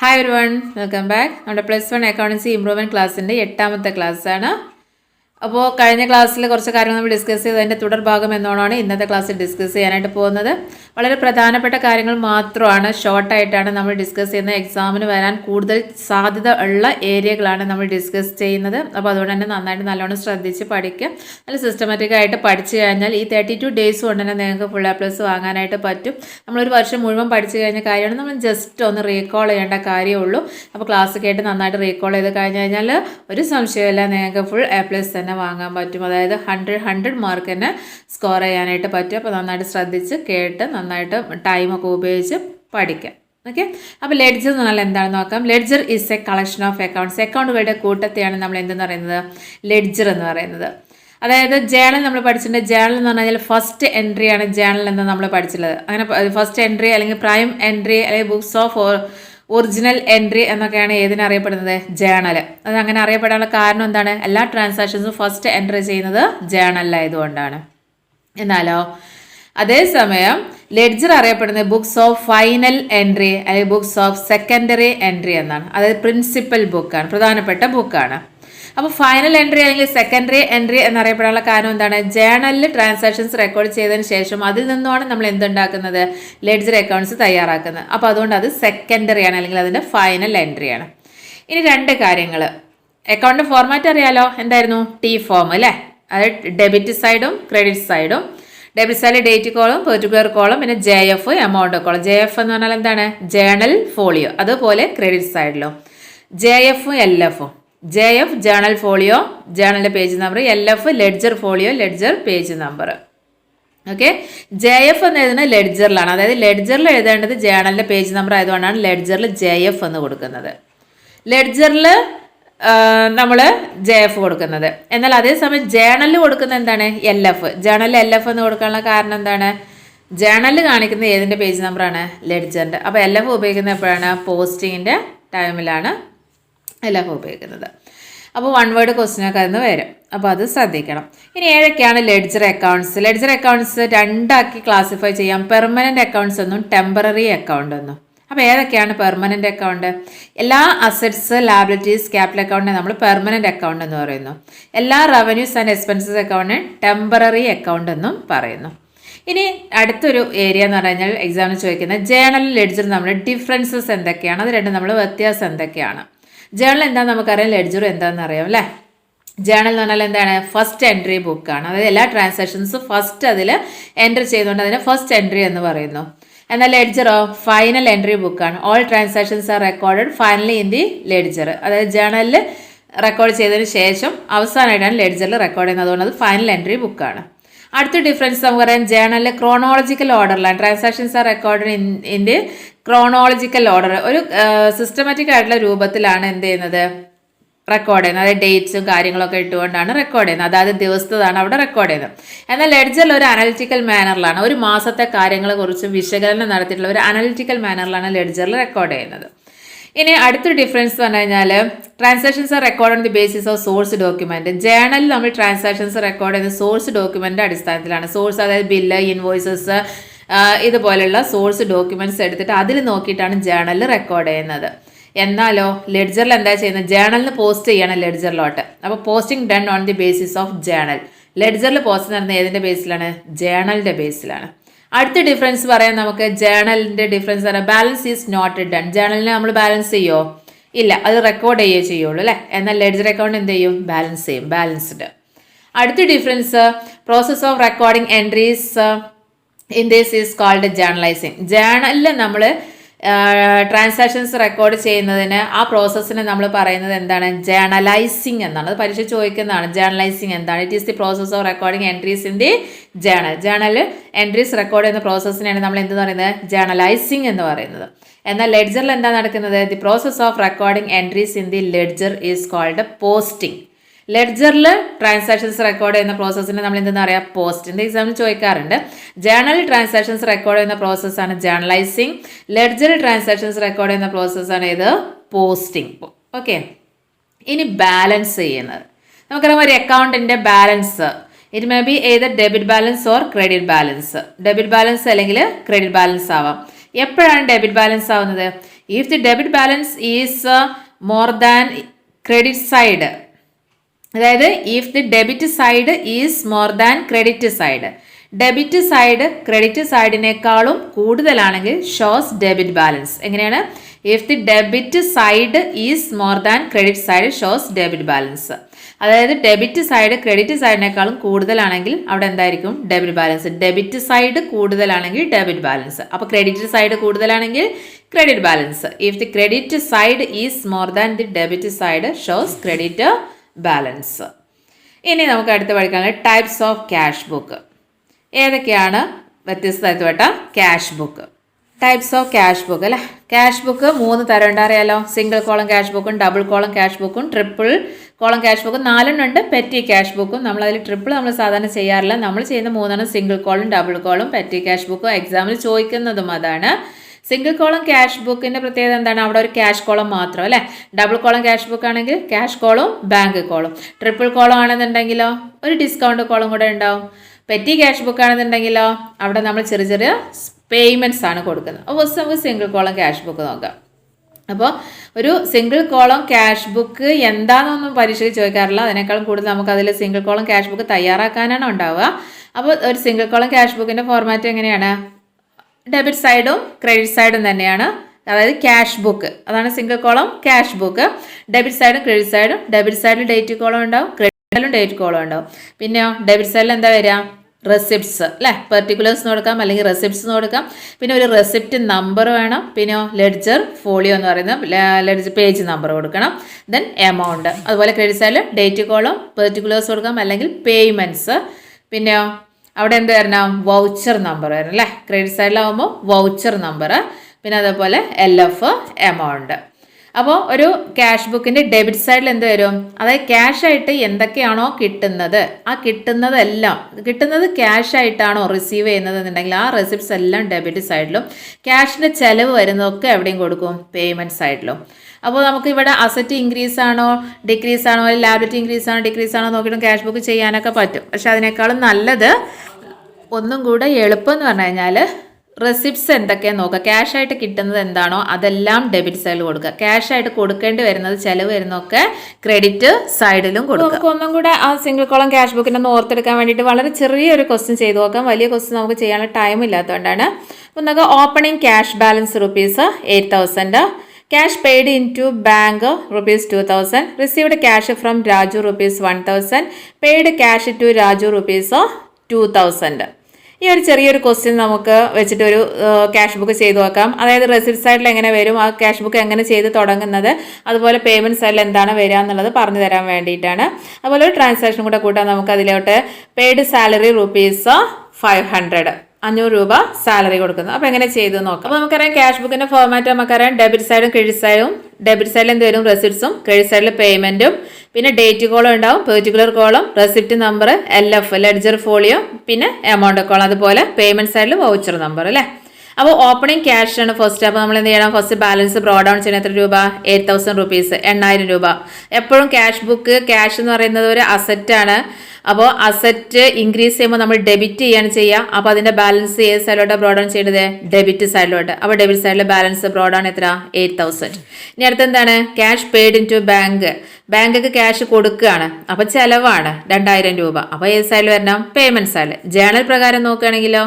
Hi ഒരു one welcome back നമ്മുടെ plus one accountancy improvement ക്ലാസ്സിന്റെ എട്ടാമത്തെ ക്ലാസ്സാണ് അപ്പോൾ കഴിഞ്ഞ ക്ലാസ്സിൽ കുറച്ച് കാര്യങ്ങൾ നമ്മൾ ഡിസ്കസ് ചെയ്തതിന്റെ തുടർഭാഗം എന്നോണമാണ് ഇന്നത്തെ ക്ലാസ്സിൽ ഡിസ്കസ് ചെയ്യാനായിട്ട് പോകുന്നത്. വളരെ പ്രധാനപ്പെട്ട കാര്യങ്ങൾ മാത്രമാണ് ഷോർട്ടായിട്ടാണ് നമ്മൾ ഡിസ്കസ് ചെയ്യുന്നത്. എക്സാമിന് വരാൻ കൂടുതൽ സാധ്യത ഉള്ള ഏരിയകളാണ് നമ്മൾ ഡിസ്കസ് ചെയ്യുന്നത്. അപ്പോൾ അതുകൊണ്ട് തന്നെ നന്നായിട്ട് നല്ലോണം ശ്രദ്ധിച്ച് പഠിക്കുക. നല്ല സിസ്റ്റമാറ്റിക് ആയിട്ട് പഠിച്ചു കഴിഞ്ഞാൽ ഈ തേർട്ടി ടു ഡേയ്സ് കൊണ്ട് തന്നെ നിങ്ങൾക്ക് ഫുൾ എ പ്ലസ് വാങ്ങാനായിട്ട് പറ്റും. നമ്മളൊരു വർഷം മുഴുവൻ പഠിച്ചു കഴിഞ്ഞ കാര്യമാണ്. നമ്മൾ ജസ്റ്റ് ഒന്ന് റീകോൾ ചെയ്യേണ്ട കാര്യമുള്ളൂ അപ്പോൾ ക്ലാസ് കേട്ട് നന്നായിട്ട് റീകോൾ ചെയ്ത് കഴിഞ്ഞ് കഴിഞ്ഞാൽ ഒരു സംശയമില്ല നിങ്ങൾക്ക് ഫുൾ എ പ്ലസ് തന്നെ വാങ്ങാൻ പറ്റും. അതായത് ഹൺഡ്രഡ് ഹൺഡ്രഡ് മാർക്ക് തന്നെ സ്കോർ ചെയ്യാനായിട്ട് പറ്റും. അപ്പോൾ നന്നായിട്ട് ശ്രദ്ധിച്ച് കേട്ട് നന്നായിട്ട് ടൈമൊക്കെ ഉപയോഗിച്ച് പഠിക്കാം. ഓക്കെ അപ്പോൾ ലെഡ്ജർ എന്ന് പറഞ്ഞാൽ എന്താണെന്ന് നോക്കാം. Ledger is a collection of accounts അക്കൗണ്ടുകളുടെ കൂട്ടത്തെയാണ് നമ്മൾ എന്തെന്ന് പറയുന്നത്? ലെഡ്ജർ എന്ന് പറയുന്നത്. അതായത് ജേണൽ നമ്മൾ പഠിച്ചിട്ടുണ്ട്. ജേണൽ എന്ന് പറഞ്ഞാൽ ഫസ്റ്റ് എൻട്രിയാണ് ജേണൽ എന്ന് നമ്മൾ പഠിച്ചിട്ടുള്ളത്. അങ്ങനെ ഫസ്റ്റ് എൻട്രി അല്ലെങ്കിൽ പ്രൈം എൻട്രി അല്ലെങ്കിൽ ബുക്സ് ഓഫ് ഒറിജിനൽ എൻട്രി എന്നൊക്കെയാണ് ഏതിനെ അറിയപ്പെടുന്നത്? ജേണൽ അത് അങ്ങനെ അറിയപ്പെടാനുള്ള കാരണം എന്താണ്? എല്ലാ ട്രാൻസാക്ഷൻസും ഫസ്റ്റ് എൻട്രി ചെയ്യുന്നത് ജേണലിലായതുകൊണ്ടാണ് എന്നാലോ? അതേസമയം ലെഡ്ജർ അറിയപ്പെടുന്നത് ബുക്സ് ഓഫ് ഫൈനൽ എൻട്രി അല്ലെങ്കിൽ ബുക്സ് ഓഫ് സെക്കൻഡറി എൻട്രി എന്നാണ്. അതായത് പ്രിൻസിപ്പൽ ബുക്കാണ് പ്രധാനപ്പെട്ട ബുക്കാണ് അപ്പോൾ ഫൈനൽ എൻട്രി അല്ലെങ്കിൽ സെക്കൻഡറി എൻട്രി എന്നറിയപ്പെടാനുള്ള കാരണം എന്താണ്? ജേണലിൽ ട്രാൻസാക്ഷൻസ് റെക്കോർഡ് ചെയ്തതിന് ശേഷം അതിൽ നിന്നുമാണ് നമ്മൾ എന്തുണ്ടാക്കുന്നത്? ലെഡ്ജർ അക്കൗണ്ട്സ് തയ്യാറാക്കുന്നത്. അപ്പോൾ അതുകൊണ്ട് അത് സെക്കൻഡറി ആണ് അല്ലെങ്കിൽ അതിന്റെ ഫൈനൽ എൻട്രി ആണ്. ഇനി രണ്ട് കാര്യങ്ങൾ അക്കൗണ്ട് ഫോർമാറ്റ് അറിയാലോ? എന്തായിരുന്നു? ടി ഫോം അല്ലേ അത് ഡെബിറ്റ് സൈഡും ക്രെഡിറ്റ് സൈഡും ഡെബിറ്റ് സൈഡിൽ ഡേറ്റ് കോളും പെർട്ടിക്കുലർ കോളും പിന്നെ J F amount column J F എന്ന് പറഞ്ഞാൽ എന്താണ്? ജേണൽ ഫോളിയോ അതുപോലെ ക്രെഡിറ്റ് സൈഡിലും ജെ എഫും എൽ എഫും J F journal folio ജേണലിന്റെ page number L F ledger folio ledger page number okay J F എന്ന് എഴുതുന്നത് ലെഡ്ജറിലാണ്. അതായത് ലെഡ്ജറിൽ എഴുതേണ്ടത് ജേണലിന്റെ പേജ് നമ്പർ ആയതുകൊണ്ടാണ് ലെഡ്ജറിൽ ജെ എഫ് എന്ന് കൊടുക്കുന്നത്. ലെഡ്ജറിൽ നമ്മൾ ജെ എഫ് കൊടുക്കുന്നത്. എന്നാൽ അതേസമയം ജേണലിൽ കൊടുക്കുന്നത് എന്താണ്? L F. ജേണലിൽ എൽ എഫ് എന്ന് കൊടുക്കാനുള്ള കാരണം എന്താണ്? ജേണലിൽ കാണിക്കുന്ന ഏതിന്റെ പേജ് നമ്പറാണ് ലെഡ്ജറിന്റെ അപ്പോൾ എൽ എഫ് ഉപയോഗിക്കുന്നത് എപ്പോഴാണ്? പോസ്റ്റിങ്ങിന്റെ ടൈമിലാണ് എഫ് ഉപയോഗിക്കുന്നത്. അപ്പോൾ വൺ വേർഡ് ക്വസ്റ്റിനൊക്കെ അതിന് വരും. അപ്പോൾ അത് ശ്രദ്ധിക്കണം. ഇനി ഏഴൊക്കെയാണ് ലെഡ്ജർ അക്കൗണ്ട്സ് ലെഡ്ജർ അക്കൗണ്ട്സ് രണ്ടാക്കി ക്ലാസിഫൈ ചെയ്യാം. പെർമനന്റ് അക്കൗണ്ട്സ് എന്നും ടെമ്പററി അക്കൗണ്ട് എന്നും അപ്പോൾ ഏതൊക്കെയാണ് പെർമനന്റ് അക്കൗണ്ട് എല്ലാ അസറ്റ്സ് ലാബിലിറ്റീസ് ക്യാപിറ്റൽ അക്കൗണ്ടിനെ നമ്മൾ പെർമനന്റ് അക്കൗണ്ട് എന്ന് പറയുന്നു. എല്ലാ റവന്യൂസ് ആൻഡ് എക്സ്പെൻസസ് അക്കൗണ്ടിനെ ടെമ്പററി അക്കൗണ്ട് എന്നും പറയുന്നു. ഇനി അടുത്തൊരു ഏരിയ എന്ന് പറഞ്ഞു കഴിഞ്ഞാൽ എക്സാമിന് ചോദിക്കുന്നത് ജേണൽ ലെഡ്ജർ നമ്മൾ ഡിഫറൻസസ് എന്തൊക്കെയാണ്? അത് രണ്ടും നമ്മൾ വ്യത്യാസം എന്തൊക്കെയാണ്? ജേണൽ എന്താണെന്ന് നമുക്കറിയാം ലെഡ്ജർ എന്താണെന്ന് അറിയാം അല്ലേ? ജേണൽ എന്ന് പറഞ്ഞാൽ എന്താണ്? ഫസ്റ്റ് എൻട്രി ബുക്കാണ് അതായത് എല്ലാ ട്രാൻസാക്ഷൻസും ഫസ്റ്റ് അതിൽ എൻട്രി ചെയ്തുകൊണ്ട് അതിനെ ഫസ്റ്റ് എൻട്രി എന്ന് പറയുന്നു. എന്നാൽ ലെഡ്ജറോ ഫൈനൽ എൻട്രി ബുക്കാണ് all transactions are recorded finally in the ledger അതായത് ജേണലിൽ റെക്കോർഡ് ചെയ്തതിന് ശേഷം അവസാനമായിട്ടാണ് ലെഡ്ജറിൽ റെക്കോർഡ് ചെയ്യുന്നത്. അതുകൊണ്ട് അത് ഫൈനൽ എൻട്രി ബുക്കാണ് അടുത്ത ഡിഫറൻസ് നമുക്ക് പറയാം. ജേണലിലെ chronological ഓർഡറിലാണ് transactions are record in in the chronological order ഒരു സിസ്റ്റമാറ്റിക് ആയിട്ടുള്ള രൂപത്തിലാണ് എന്ത് ചെയ്യുന്നത്? റെക്കോർഡ് ചെയ്യുന്നത്. അതായത് ഡേറ്റ്സും കാര്യങ്ങളൊക്കെ ഇട്ടുകൊണ്ടാണ് റെക്കോർഡ് ചെയ്യുന്നത്. അതായത് ദിവസത്തതാണ് അവിടെ റെക്കോർഡ് ചെയ്യുന്നത്. എന്നാൽ ലെഡ്ജറിൽ ഒരു അനലിറ്റിക്കൽ മാനറിലാണ് ഒരു മാസത്തെ കാര്യങ്ങളെ കുറിച്ച് വിശകലനം നടത്തിയിട്ടുള്ള ഒരു അനലിറ്റിക്കൽ മാനറിലാണ് ലെഡ്ജറിൽ റെക്കോർഡ് ചെയ്യുന്നത്. ഇനി അടുത്തൊരു ഡിഫറൻസ് എന്ന് പറഞ്ഞു കഴിഞ്ഞാൽ transactions are record on the basis of source document ജേണലിൽ നമ്മൾ ട്രാൻസാക്ഷൻസ് റെക്കോർഡ് ചെയ്യുന്നത് സോഴ്സ് ഡോക്യുമെന്റ് അടിസ്ഥാനത്തിലാണ്. സോഴ്സ് അതായത് ബില്ല് ഇൻവോയ്സസ് ഇതുപോലെയുള്ള സോഴ്സ് ഡോക്യുമെന്റ്സ് എടുത്തിട്ട് അതിൽ നോക്കിയിട്ടാണ് ജേണലിൽ റെക്കോർഡ് ചെയ്യുന്നത്. എന്നാലോ ലെഡ്ജറിൽ എന്താ ചെയ്യുന്നത്? ജേണലിന് പോസ്റ്റ് ചെയ്യണം ലെഡ്ജറിലോട്ട് അപ്പോൾ posting done on the basis of journal ലെഡ്ജറിൽ post നടന്ന ഏതിന്റെ ബേസിലാണ് ജേണലിന്റെ ബേസിലാണ് അടുത്ത ഡിഫറൻസ് പറയാൻ നമുക്ക് ജേണലിന്റെ ഡിഫറൻസ് പറയാം ബാലൻസ് ഈസ് നോട്ട് ഡൺ ജേണലിനെ നമ്മൾ ബാലൻസ് ചെയ്യുമോ ഇല്ല അത് റെക്കോർഡ് ചെയ്യുകയോ ചെയ്യുള്ളൂ അല്ലേ? എന്നാൽ ലെഡ്ജർ അക്കൗണ്ട് എന്ത് ചെയ്യും? ബാലൻസ് ചെയ്യും ബാലൻസ്ഡ് അടുത്ത difference process of recording entries in this is called journalizing ജേണലിൽ നമ്മൾ ട്രാൻസാക്ഷൻസ് റെക്കോർഡ് ചെയ്യുന്നതിന് ആ പ്രോസസ്സിനെ നമ്മൾ പറയുന്നത് എന്താണ്? ജേണലൈസിങ് എന്നാണ്. അത് പരീക്ഷ ചോദിക്കുന്നതാണ്. ജേണലൈസിങ് എന്താണ്? It is the process of recording entries in the journal journal entries record ചെയ്യുന്ന പ്രോസസ്സിനെയാണ് നമ്മൾ എന്ത് പറയുന്നത്? ജേണലൈസിങ് എന്ന് പറയുന്നത്. എന്നാൽ ലെഡ്ജറിൽ എന്താ നടക്കുന്നത്? The process of recording entries in the ledger is called posting ലെഡ്ജറിൽ transactions record ചെയ്യുന്ന പ്രോസസ്സിനെ നമ്മൾ എന്തെന്ന് പറയാം? പോസ്റ്റിന്റെ എക്സാമിന് ചോദിക്കാറുണ്ട്. ജേണൽ ട്രാൻസാക്ഷൻസ് റെക്കോർഡ് ചെയ്യുന്ന പ്രോസസ്സാണ് ജേണലൈസിങ് ലെഡ്ജറിൽ ട്രാൻസാക്ഷൻസ് റെക്കോർഡ് ചെയ്യുന്ന പ്രോസസ്സാണ് ഇത് പോസ്റ്റിംഗ് ഓക്കെ ഇനി ബാലൻസ് ചെയ്യുന്നത്. നമുക്കറിയാം ഒരു അക്കൗണ്ടിന്റെ ബാലൻസ് ഇറ്റ് മേ ബി ഏത് debit balance or credit balance debit balance അല്ലെങ്കിൽ ക്രെഡിറ്റ് ബാലൻസ് ആവാം. എപ്പോഴാണ് ഡെബിറ്റ് ബാലൻസ് ആവുന്നത്? If the debit balance is more than credit side അതായത് if the debit side is more than credit side debit side credit സൈഡിനേക്കാളും കൂടുതലാണെങ്കിൽ shows debit balance എങ്ങനെയാണ്? If the debit side is more than credit side shows debit balance അതായത് debit side credit സൈഡിനേക്കാളും കൂടുതലാണെങ്കിൽ അവിടെ എന്തായിരിക്കും? Debit balance debit side കൂടുതലാണെങ്കിൽ debit balance അപ്പോൾ credit side കൂടുതലാണെങ്കിൽ credit balance if the credit side is more than the debit side shows credit balance. ഇനി നമുക്ക് അടുത്ത പഠിക്കാനുള്ള ടൈപ്സ് ഓഫ് ക്യാഷ് ബുക്ക് ഏതൊക്കെയാണ്? വ്യത്യസ്തമായിട്ടുള്ള cash book types of cash book അല്ലേ? ക്യാഷ് ബുക്ക് മൂന്ന് തരം ഉണ്ടറിയാലോ സിംഗിൾ കോളം ക്യാഷ് ബുക്കും ഡബിൾ കോളം ക്യാഷ് ബുക്കും ട്രിപ്പിൾ കോളം ക്യാഷ് ബുക്കും നാലെണ്ണം ഉണ്ട് പെറ്റി ക്യാഷ് ബുക്കും നമ്മൾ അതിൽ ട്രിപ്പിൾ നമ്മൾ സാധാരണ ചെയ്യാറില്ല. നമ്മൾ ചെയ്യുന്ന മൂന്നെണ്ണം സിംഗിൾ കോളും ഡബിൾ കോളും പെറ്റി ക്യാഷ് ബുക്കും എക്സാമിൽ ചോദിക്കുന്നതും അതാണ്. സിംഗിൾ കോളം ക്യാഷ് ബുക്കിന്റെ പ്രത്യേകത എന്താണ്? അവിടെ ഒരു ക്യാഷ് കോളം മാത്രം അല്ലേ? ഡബിൾ കോളം ക്യാഷ് ബുക്ക് ആണെങ്കിൽ ക്യാഷ് കോളും ബാങ്ക് കോളും ട്രിപ്പിൾ കോളം ആണെന്നുണ്ടെങ്കിലോ ഒരു ഡിസ്കൗണ്ട് കോളം കൂടെ ഉണ്ടാവും. പെറ്റി ക്യാഷ് ബുക്ക് ആണെന്നുണ്ടെങ്കിലോ അവിടെ നമ്മൾ ചെറിയ ചെറിയ പേയ്മെന്റ്സ് ആണ് കൊടുക്കുന്നത്. അപ്പോൾ നമുക്ക് സിംഗിൾ കോളം ക്യാഷ് ബുക്ക് നോക്കാം. അപ്പോൾ ഒരു സിംഗിൾ കോളം ക്യാഷ് ബുക്ക് എന്താണെന്നൊന്നും പരീക്ഷയ്ക്ക് ചോദിക്കാറില്ല. അതിനേക്കാളും കൂടുതൽ നമുക്ക് അതിൽ സിംഗിൾ കോളം ക്യാഷ് ബുക്ക് തയ്യാറാക്കാനാണ് ഉണ്ടാവുക. അപ്പോൾ ഒരു സിംഗിൾ കോളം ക്യാഷ് ബുക്കിന്റെ ഫോർമാറ്റ് എങ്ങനെയാണ്? ഡെബിറ്റ് സൈഡും ക്രെഡിറ്റ് സൈഡും തന്നെയാണ്. അതായത് ക്യാഷ് ബുക്ക്. അതാണ് single column cash book. Debit സൈഡും ക്രെഡിറ്റ് സൈഡും ഡെബിറ്റ് സൈഡിൽ ഡേറ്റ് കോളം ഉണ്ടാവും ക്രെഡിറ്റ് സൈഡിലും ഡേറ്റ് കോളം ഉണ്ടാവും. പിന്നെയോ ഡെബിറ്റ് സൈഡിൽ എന്താ വരിക? റെസിപ്റ്റ്സ് അല്ലേ? പെർട്ടിക്കുലേഴ്സ് കൊടുക്കാം അല്ലെങ്കിൽ റെസിപ്റ്റ്സ് കൊടുക്കാം പിന്നെ ഒരു റെസിപ്റ്റ് നമ്പർ വേണം. പിന്നെ ലെഡ്ജർ ഫോളിയോ എന്ന് പറയുന്ന ലെഡ്ജർ പേജ് നമ്പർ കൊടുക്കണം. ദെൻ എമൗണ്ട് അതുപോലെ ക്രെഡിറ്റ് സൈഡിൽ ഡേറ്റ് കോളം പെർട്ടിക്കുലേഴ്സ് കൊടുക്കാം അല്ലെങ്കിൽ പേയ്മെന്റ്സ് പിന്നെയോ അവിടെ എന്ത് വരണം? വൗച്ചർ നമ്പർ വരണം അല്ലേ? ക്രെഡിറ്റ് സൈഡിലാവുമ്പോൾ വൗച്ചർ നമ്പർ പിന്നെ അതേപോലെ എൽ എഫ് എമൗണ്ട് അപ്പോൾ ഒരു ക്യാഷ് ബുക്കിന്റെ ഡെബിറ്റ് സൈഡിൽ എന്ത് വരും? അതായത് ക്യാഷ് ആയിട്ട് എന്തൊക്കെയാണോ കിട്ടുന്നത്. ആ കിട്ടുന്നതെല്ലാം കിട്ടുന്നത് ക്യാഷ് ആയിട്ടാണോ റിസീവ് ചെയ്യുന്നത് എന്നുണ്ടെങ്കിൽ ആ റെസിപ്റ്റ്സ് എല്ലാം ഡെബിറ്റ് സൈഡിലും ക്യാഷിന്റെ ചിലവ് വരുന്നതൊക്കെ എവിടെയും കൊടുക്കും പേയ്മെന്റ് സൈഡിലും അപ്പോൾ നമുക്ക് ഇവിടെ അസറ്റ് ഇൻക്രീസ് ആണോ ഡിക്രീസ് ആണോ അല്ലെങ്കിൽ ലാബിലിറ്റി ഇൻക്രീസ് ആണോ ഡിക്രീസ് ആണോ നോക്കിയിട്ട് ക്യാഷ് ബുക്ക് ചെയ്യാനൊക്കെ പറ്റും. പക്ഷേ അതിനേക്കാളും നല്ലത് ഒന്നും കൂടെ എളുപ്പം എന്ന് പറഞ്ഞു കഴിഞ്ഞാൽ റെസിപ്റ്റ്സ് എന്തൊക്കെയാണ് നോക്കുക. ക്യാഷ് ആയിട്ട് കിട്ടുന്നത് എന്താണോ അതെല്ലാം ഡെബിറ്റ് സൈഡിൽ കൊടുക്കുക. ക്യാഷ് ആയിട്ട് കൊടുക്കേണ്ടി വരുന്നത് ചിലവ് വരുന്നൊക്കെ ക്രെഡിറ്റ് സൈഡിലും കൊടുക്കുക. നമുക്ക് ഒന്നും കൂടെ ആ സിംഗിൾ കോളം ക്യാഷ് ബുക്കിനെ ഒന്ന് ഓർത്തെടുക്കാൻ വേണ്ടിയിട്ട് വളരെ ചെറിയൊരു ക്വസ്റ്റ്യൻ ചെയ്ത് നോക്കാം. വലിയ ക്വസ്റ്റ്യൻ നമുക്ക് ചെയ്യാനുള്ള ടൈം ഇല്ലാത്തതുകൊണ്ടാണ്. അപ്പോൾ നമുക്ക് opening cash balance rupees eight thousand cash paid in to bank rupees two thousand received cash from Raju rupees one thousand paid cash to Raju rupees two thousand ഈ ഒരു ചെറിയൊരു ക്വസ്റ്റ്യൻ നമുക്ക് വെച്ചിട്ട് ഒരു ക്യാഷ് ബുക്ക് ചെയ്ത് നോക്കാം. അതായത് receipt സൈഡിൽ എങ്ങനെ വരും ആ ക്യാഷ് ബുക്ക് എങ്ങനെ ചെയ്ത് തുടങ്ങുന്നത് അതുപോലെ പേയ്മെന്റ് സൈഡിൽ എന്താണ് വരിക എന്നുള്ളത് പറഞ്ഞു തരാൻ വേണ്ടിയിട്ടാണ്. അതുപോലെ ഒരു ട്രാൻസാക്ഷൻ കൂടെ കൂട്ടാൻ നമുക്ക് അതിലോട്ട്. Paid salary rupees five hundred അഞ്ഞൂറ് രൂപ സാലറി കൊടുക്കുന്നത് അപ്പോൾ എങ്ങനെ ചെയ്ത് നോക്കാം. അപ്പോൾ നമുക്കറിയാം ക്യാഷ് ബുക്കിന്റെ ഫോർമാറ്റ് നമുക്കറിയാം. ഡെബിറ്റ് സൈഡും ക്രെഡിറ്റ് സൈഡും ഡെബിറ്റ് സൈഡിൽ എന്ത് വരും? റെസിപ്റ്റ്സും ക്രെഡിറ്റ് സൈഡിൽ പേയ്മെന്റും പിന്നെ ഡേറ്റ് കോളം ഉണ്ടാവും. Particular column receipt number L F ledger folio പിന്നെ എമൗണ്ട് കോളം അതുപോലെ പേയ്മെന്റ് സൈഡിൽ വൗച്ചർ നമ്പർ അല്ലേ? അപ്പോൾ ഓപ്പണിംഗ് ക്യാഷ് ആണ്. ഫസ്റ്റ് അപ്പോൾ നമ്മൾ എന്ത് ചെയ്യണം? ഫസ്റ്റ് ബാലൻസ് ബ്രോ ഡൗൺ ചെയ്യുന്ന എത്ര രൂപ? എയ്റ്റ് തൗസൻഡ് റുപ്പീസ് എണ്ണായിരം രൂപ. എപ്പോഴും ക്യാഷ് ബുക്ക് ക്യാഷ് എന്ന് പറയുന്നത് ഒരു അസറ്റാണ് അപ്പോൾ അസറ്റ് ഇൻക്രീസ് ചെയ്യുമ്പോൾ നമ്മൾ ഡെബിറ്റ് ചെയ്യാണ് ചെയ്യുക. അപ്പോൾ അതിന്റെ ബാലൻസ് ഏത് സൈഡിലോട്ടാണ് ബ്രോഡൗൺ ചെയ്യേണ്ടത് ഡെബിറ്റ് സൈഡിലോട്ട് അപ്പോൾ ഡെബിറ്റ് സൈഡിലെ ബാലൻസ് ബ്രോഡൗൺ എത്ര? എയ്റ്റ് തൗസൻഡ് ഇനി അടുത്ത് എന്താണ്? Cash paid in to bank ബാങ്കൊക്കെ cash കൊടുക്കുകയാണ്. അപ്പോൾ ചിലവാണ്. രണ്ടായിരം രൂപ. അപ്പോൾ ഏത് സൈഡിൽ വരണം? പേയ്മെന്റ് സൈഡിൽ ജേണൽ പ്രകാരം നോക്കുകയാണെങ്കിലോ?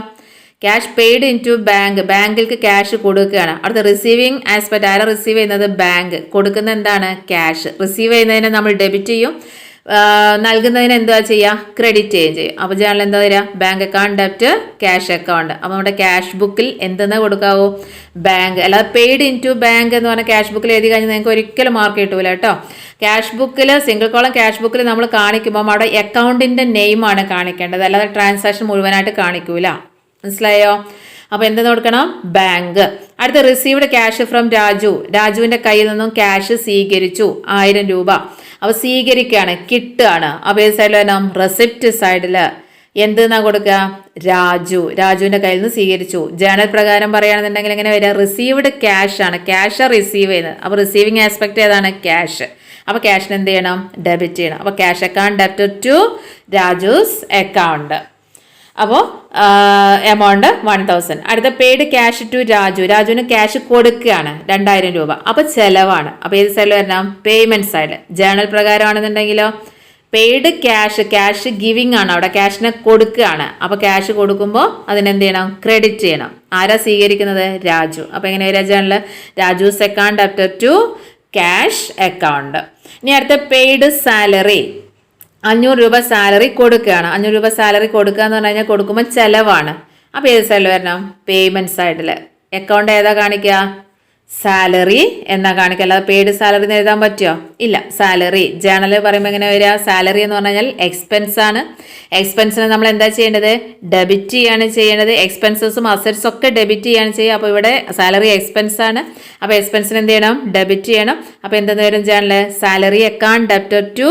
Cash paid in to bank ബാങ്കിലേക്ക് ക്യാഷ് കൊടുക്കുകയാണ്. അടുത്ത റിസീവിങ് ആസ്പെക്ട് ആരാ റിസീവ് ചെയ്യുന്നത്? ബാങ്ക് കൊടുക്കുന്ന എന്താണ്? ക്യാഷ് റിസീവ് ചെയ്യുന്നതിനെ നമ്മൾ ഡെബിറ്റ് ചെയ്യും. നൽകുന്നതിന് എന്താ ചെയ്യുക? ക്രെഡിറ്റ് ചെയ്യുകയും ചെയ്യും. അപ്പോൾ ജേണൽ എന്താ തരിക bank account debit cash account അപ്പോൾ നമ്മുടെ ക്യാഷ് ബുക്കിൽ എന്തെന്ന് കൊടുക്കാവോ? ബാങ്ക് അല്ലാതെ പെയ്ഡ് ഇൻ ടു ബാങ്ക് എന്ന് പറഞ്ഞാൽ ക്യാഷ് ബുക്കിൽ എഴുതി കഴിഞ്ഞാൽ നിങ്ങൾക്ക് ഒരിക്കലും മാർക്ക് കിട്ടൂല കേട്ടോ. ക്യാഷ് ബുക്കിൽ സിംഗിൾ കോളം ക്യാഷ് ബുക്കിൽ നമ്മൾ കാണിക്കുമ്പോൾ അവിടെ അക്കൗണ്ടിന്റെ നെയിമാണ് കാണിക്കേണ്ടത്. അല്ലാതെ ട്രാൻസാക്ഷൻ മുഴുവനായിട്ട് കാണിക്കൂല. മനസ്സിലായോ? അപ്പോൾ എന്ത് കൊടുക്കണം? ബാങ്ക് അടുത്ത റിസീവ്ഡ് ക്യാഷ് ഫ്രം രാജു. രാജുവിന്റെ കയ്യിൽ നിന്നും ക്യാഷ് സ്വീകരിച്ചു. ആയിരം രൂപ. അപ്പോൾ സ്വീകരിക്കുകയാണ്. കിട്ടുകയാണ്. അപ്പോൾ ഏത് സൈഡിൽ വരണം? റെസിപ്റ്റ് സൈഡിൽ എന്തെന്നാ കൊടുക്കുക? രാജു. രാജുവിന്റെ കയ്യിൽ നിന്ന് സ്വീകരിച്ചു. ജേണൽ പ്രകാരം പറയുകയാണെന്നുണ്ടെങ്കിൽ എങ്ങനെ വരിക? റിസീവ്ഡ് ക്യാഷ് ആണ്. ക്യാഷ് റിസീവ് ചെയ്യുന്നത്. അപ്പോൾ റിസീവിങ് ആസ്പെക്ട് ഏതാണ്? ക്യാഷ് അപ്പോൾ ക്യാഷിന് എന്ത് ചെയ്യണം? ഡെബിറ്റ് ചെയ്യണം. അപ്പോൾ cash account debit to Raju's account അപ്പോൾ എമൗണ്ട് വൺ തൗസൻഡ് അടുത്ത പെയ്ഡ് ക്യാഷ് ടു രാജു. രാജുവിന് ക്യാഷ് കൊടുക്കുകയാണ് രണ്ടായിരം രൂപ. അപ്പോൾ ചിലവാണ്. അപ്പോൾ ഏത് സൈഡിൽ വരണം? പേയ്മെന്റ് സൈഡ് ജേണൽ പ്രകാരമാണെന്നുണ്ടെങ്കിലോ പെയ്ഡ് ക്യാഷ് ക്യാഷ് ഗിവിംഗ് ആണ്. അവിടെ ക്യാഷിനെ കൊടുക്കുകയാണ്. അപ്പോൾ ക്യാഷ് കൊടുക്കുമ്പോൾ അതിനെന്ത് ചെയ്യണം? ക്രെഡിറ്റ് ചെയ്യണം. ആരാ സ്വീകരിക്കുന്നത്? രാജു. അപ്പോൾ എങ്ങനെ വരിക journal Raju account debtor to cash account ഇനി അടുത്ത പെയ്ഡ് സാലറി അഞ്ഞൂറ് രൂപ സാലറി കൊടുക്കുകയാണ്. അഞ്ഞൂറ് രൂപ സാലറി കൊടുക്കുക എന്ന് പറഞ്ഞു കഴിഞ്ഞാൽ കൊടുക്കുമ്പോൾ ചിലവാണ്. അപ്പോൾ ഏത് സൈഡിൽ വരണം? പേയ്മെന്റ് സൈഡിൽ അക്കൗണ്ട് ഏതാ കാണിക്കുക? സാലറി എന്നാ കാണിക്കുക. അല്ലാതെ പെയ്ഡ് സാലറി എന്ന് എഴുതാൻ പറ്റുമോ? ഇല്ല. സാലറി ജേണൽ പറയുമ്പോൾ എങ്ങനെ വരിക? സാലറി എന്ന് പറഞ്ഞു കഴിഞ്ഞാൽ എക്സ്പെൻസ് ആണ് എക്സ്പെൻസിന് നമ്മൾ എന്താ ചെയ്യേണ്ടത്? ഡെബിറ്റ് ചെയ്യാണ് ചെയ്യേണ്ടത്. എക്സ്പെൻസസും അസറ്റ്സും ഒക്കെ ഡെബിറ്റ് ചെയ്യാണ് ചെയ്യുക. അപ്പോൾ ഇവിടെ സാലറി എക്സ്പെൻസ് ആണ്. അപ്പോൾ എക്സ്പെൻസിന് എന്ത് ചെയ്യണം? ഡെബിറ്റ് ചെയ്യണം. അപ്പോൾ എന്തെന്ന് വരും journal salary account debtor to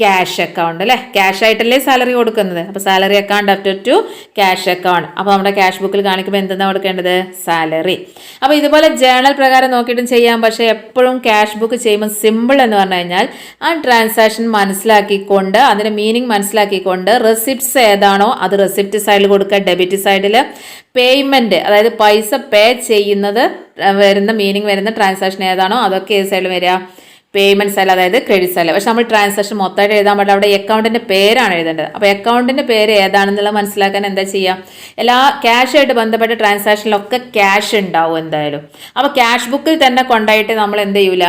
cash account അല്ലേ? ക്യാഷ് ആയിട്ടല്ലേ സാലറി കൊടുക്കുന്നത്. അപ്പോൾ salary account debtor to cash account അപ്പോൾ നമ്മുടെ ക്യാഷ് ബുക്കിൽ കാണിക്കുമ്പോൾ എന്തെന്നാണ് കൊടുക്കേണ്ടത്? സാലറി അപ്പോൾ ഇതുപോലെ ജേണൽ പ്രകാരം നോക്കിയിട്ടും ചെയ്യാം. പക്ഷേ എപ്പോഴും ക്യാഷ് ബുക്ക് ചെയ്യുമ്പോൾ സിമ്പിൾ എന്ന് പറഞ്ഞു കഴിഞ്ഞാൽ ആ ട്രാൻസാക്ഷൻ മനസ്സിലാക്കിക്കൊണ്ട് അതിന്റെ മീനിങ് മനസ്സിലാക്കിക്കൊണ്ട് റെസിപ്റ്റ്സ് ഏതാണോ അത് റെസിപ്റ്റ് സൈഡിൽ കൊടുക്കുക. ഡെബിറ്റ് സൈഡിൽ പേയ്മെന്റ് അതായത് പൈസ പേ ചെയ്യുന്നത് വരുന്ന മീനിങ് വരുന്ന ട്രാൻസാക്ഷൻ ഏതാണോ അതൊക്കെ ഏത് സൈഡിൽ വരിക. പേയ്മെന്റ് സൈഡ് അതായത് ക്രെഡിറ്റ് സൈഡ് പക്ഷെ നമ്മൾ ട്രാൻസാക്ഷൻ മൊത്തമായിട്ട് എഴുതാൻ പാടില്ല. അവിടെ അക്കൗണ്ടിന്റെ പേരാണ് എഴുതേണ്ടത്. അപ്പോൾ അക്കൗണ്ടിന്റെ പേര് ഏതാണെന്നുള്ള മനസ്സിലാക്കാൻ എന്താ ചെയ്യുക? എല്ലാ ക്യാഷായിട്ട് ബന്ധപ്പെട്ട ട്രാൻസാക്ഷനിലൊക്കെ ക്യാഷ് ഉണ്ടാവും എന്തായാലും. അപ്പോൾ ക്യാഷ് ബുക്കിൽ തന്നെ കൊണ്ടായിട്ട് നമ്മൾ എന്ത് ചെയ്യൂല?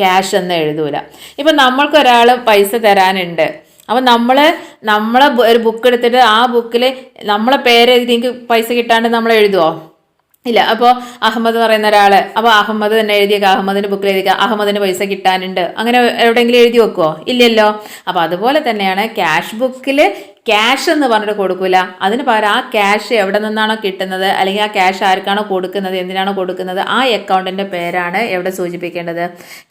ക്യാഷ് എന്ന് എഴുതൂല. ഇപ്പം നമ്മൾക്ക് ഒരാൾ പൈസ തരാനുണ്ട്. അപ്പം നമ്മൾ നമ്മളെ ഒരു ബുക്ക് എടുത്തിട്ട് ആ ബുക്കിൽ നമ്മളെ പേര് എഴുതി പൈസ കിട്ടാണ്ട് നമ്മൾ എഴുതുമോ ഇല്ല അപ്പോൾ അഹമ്മദ് പറയുന്ന ഒരാൾ അപ്പോൾ അഹമ്മദ് തന്നെ എഴുതിയേക്കുക അഹമ്മദിന്റെ ബുക്കിൽ എഴുതിക്കുക അഹമ്മദിന് പൈസ കിട്ടാനുണ്ട്. അങ്ങനെ എവിടെയെങ്കിലും എഴുതി വെക്കുമോ ഇല്ലല്ലോ. അപ്പോൾ അതുപോലെ തന്നെയാണ് ക്യാഷ് ബുക്കിൽ ക്യാഷ് എന്ന് പറഞ്ഞിട്ട് കൊടുക്കില്ല അതിന് പകരം ആ ക്യാഷ് എവിടെ നിന്നാണോ കിട്ടുന്നത്? അല്ലെങ്കിൽ ആ ക്യാഷ് ആർക്കാണോ കൊടുക്കുന്നത്? എന്തിനാണോ കൊടുക്കുന്നത്? ആ അക്കൗണ്ടിന്റെ പേരാണ് എവിടെ സൂചിപ്പിക്കേണ്ടത്?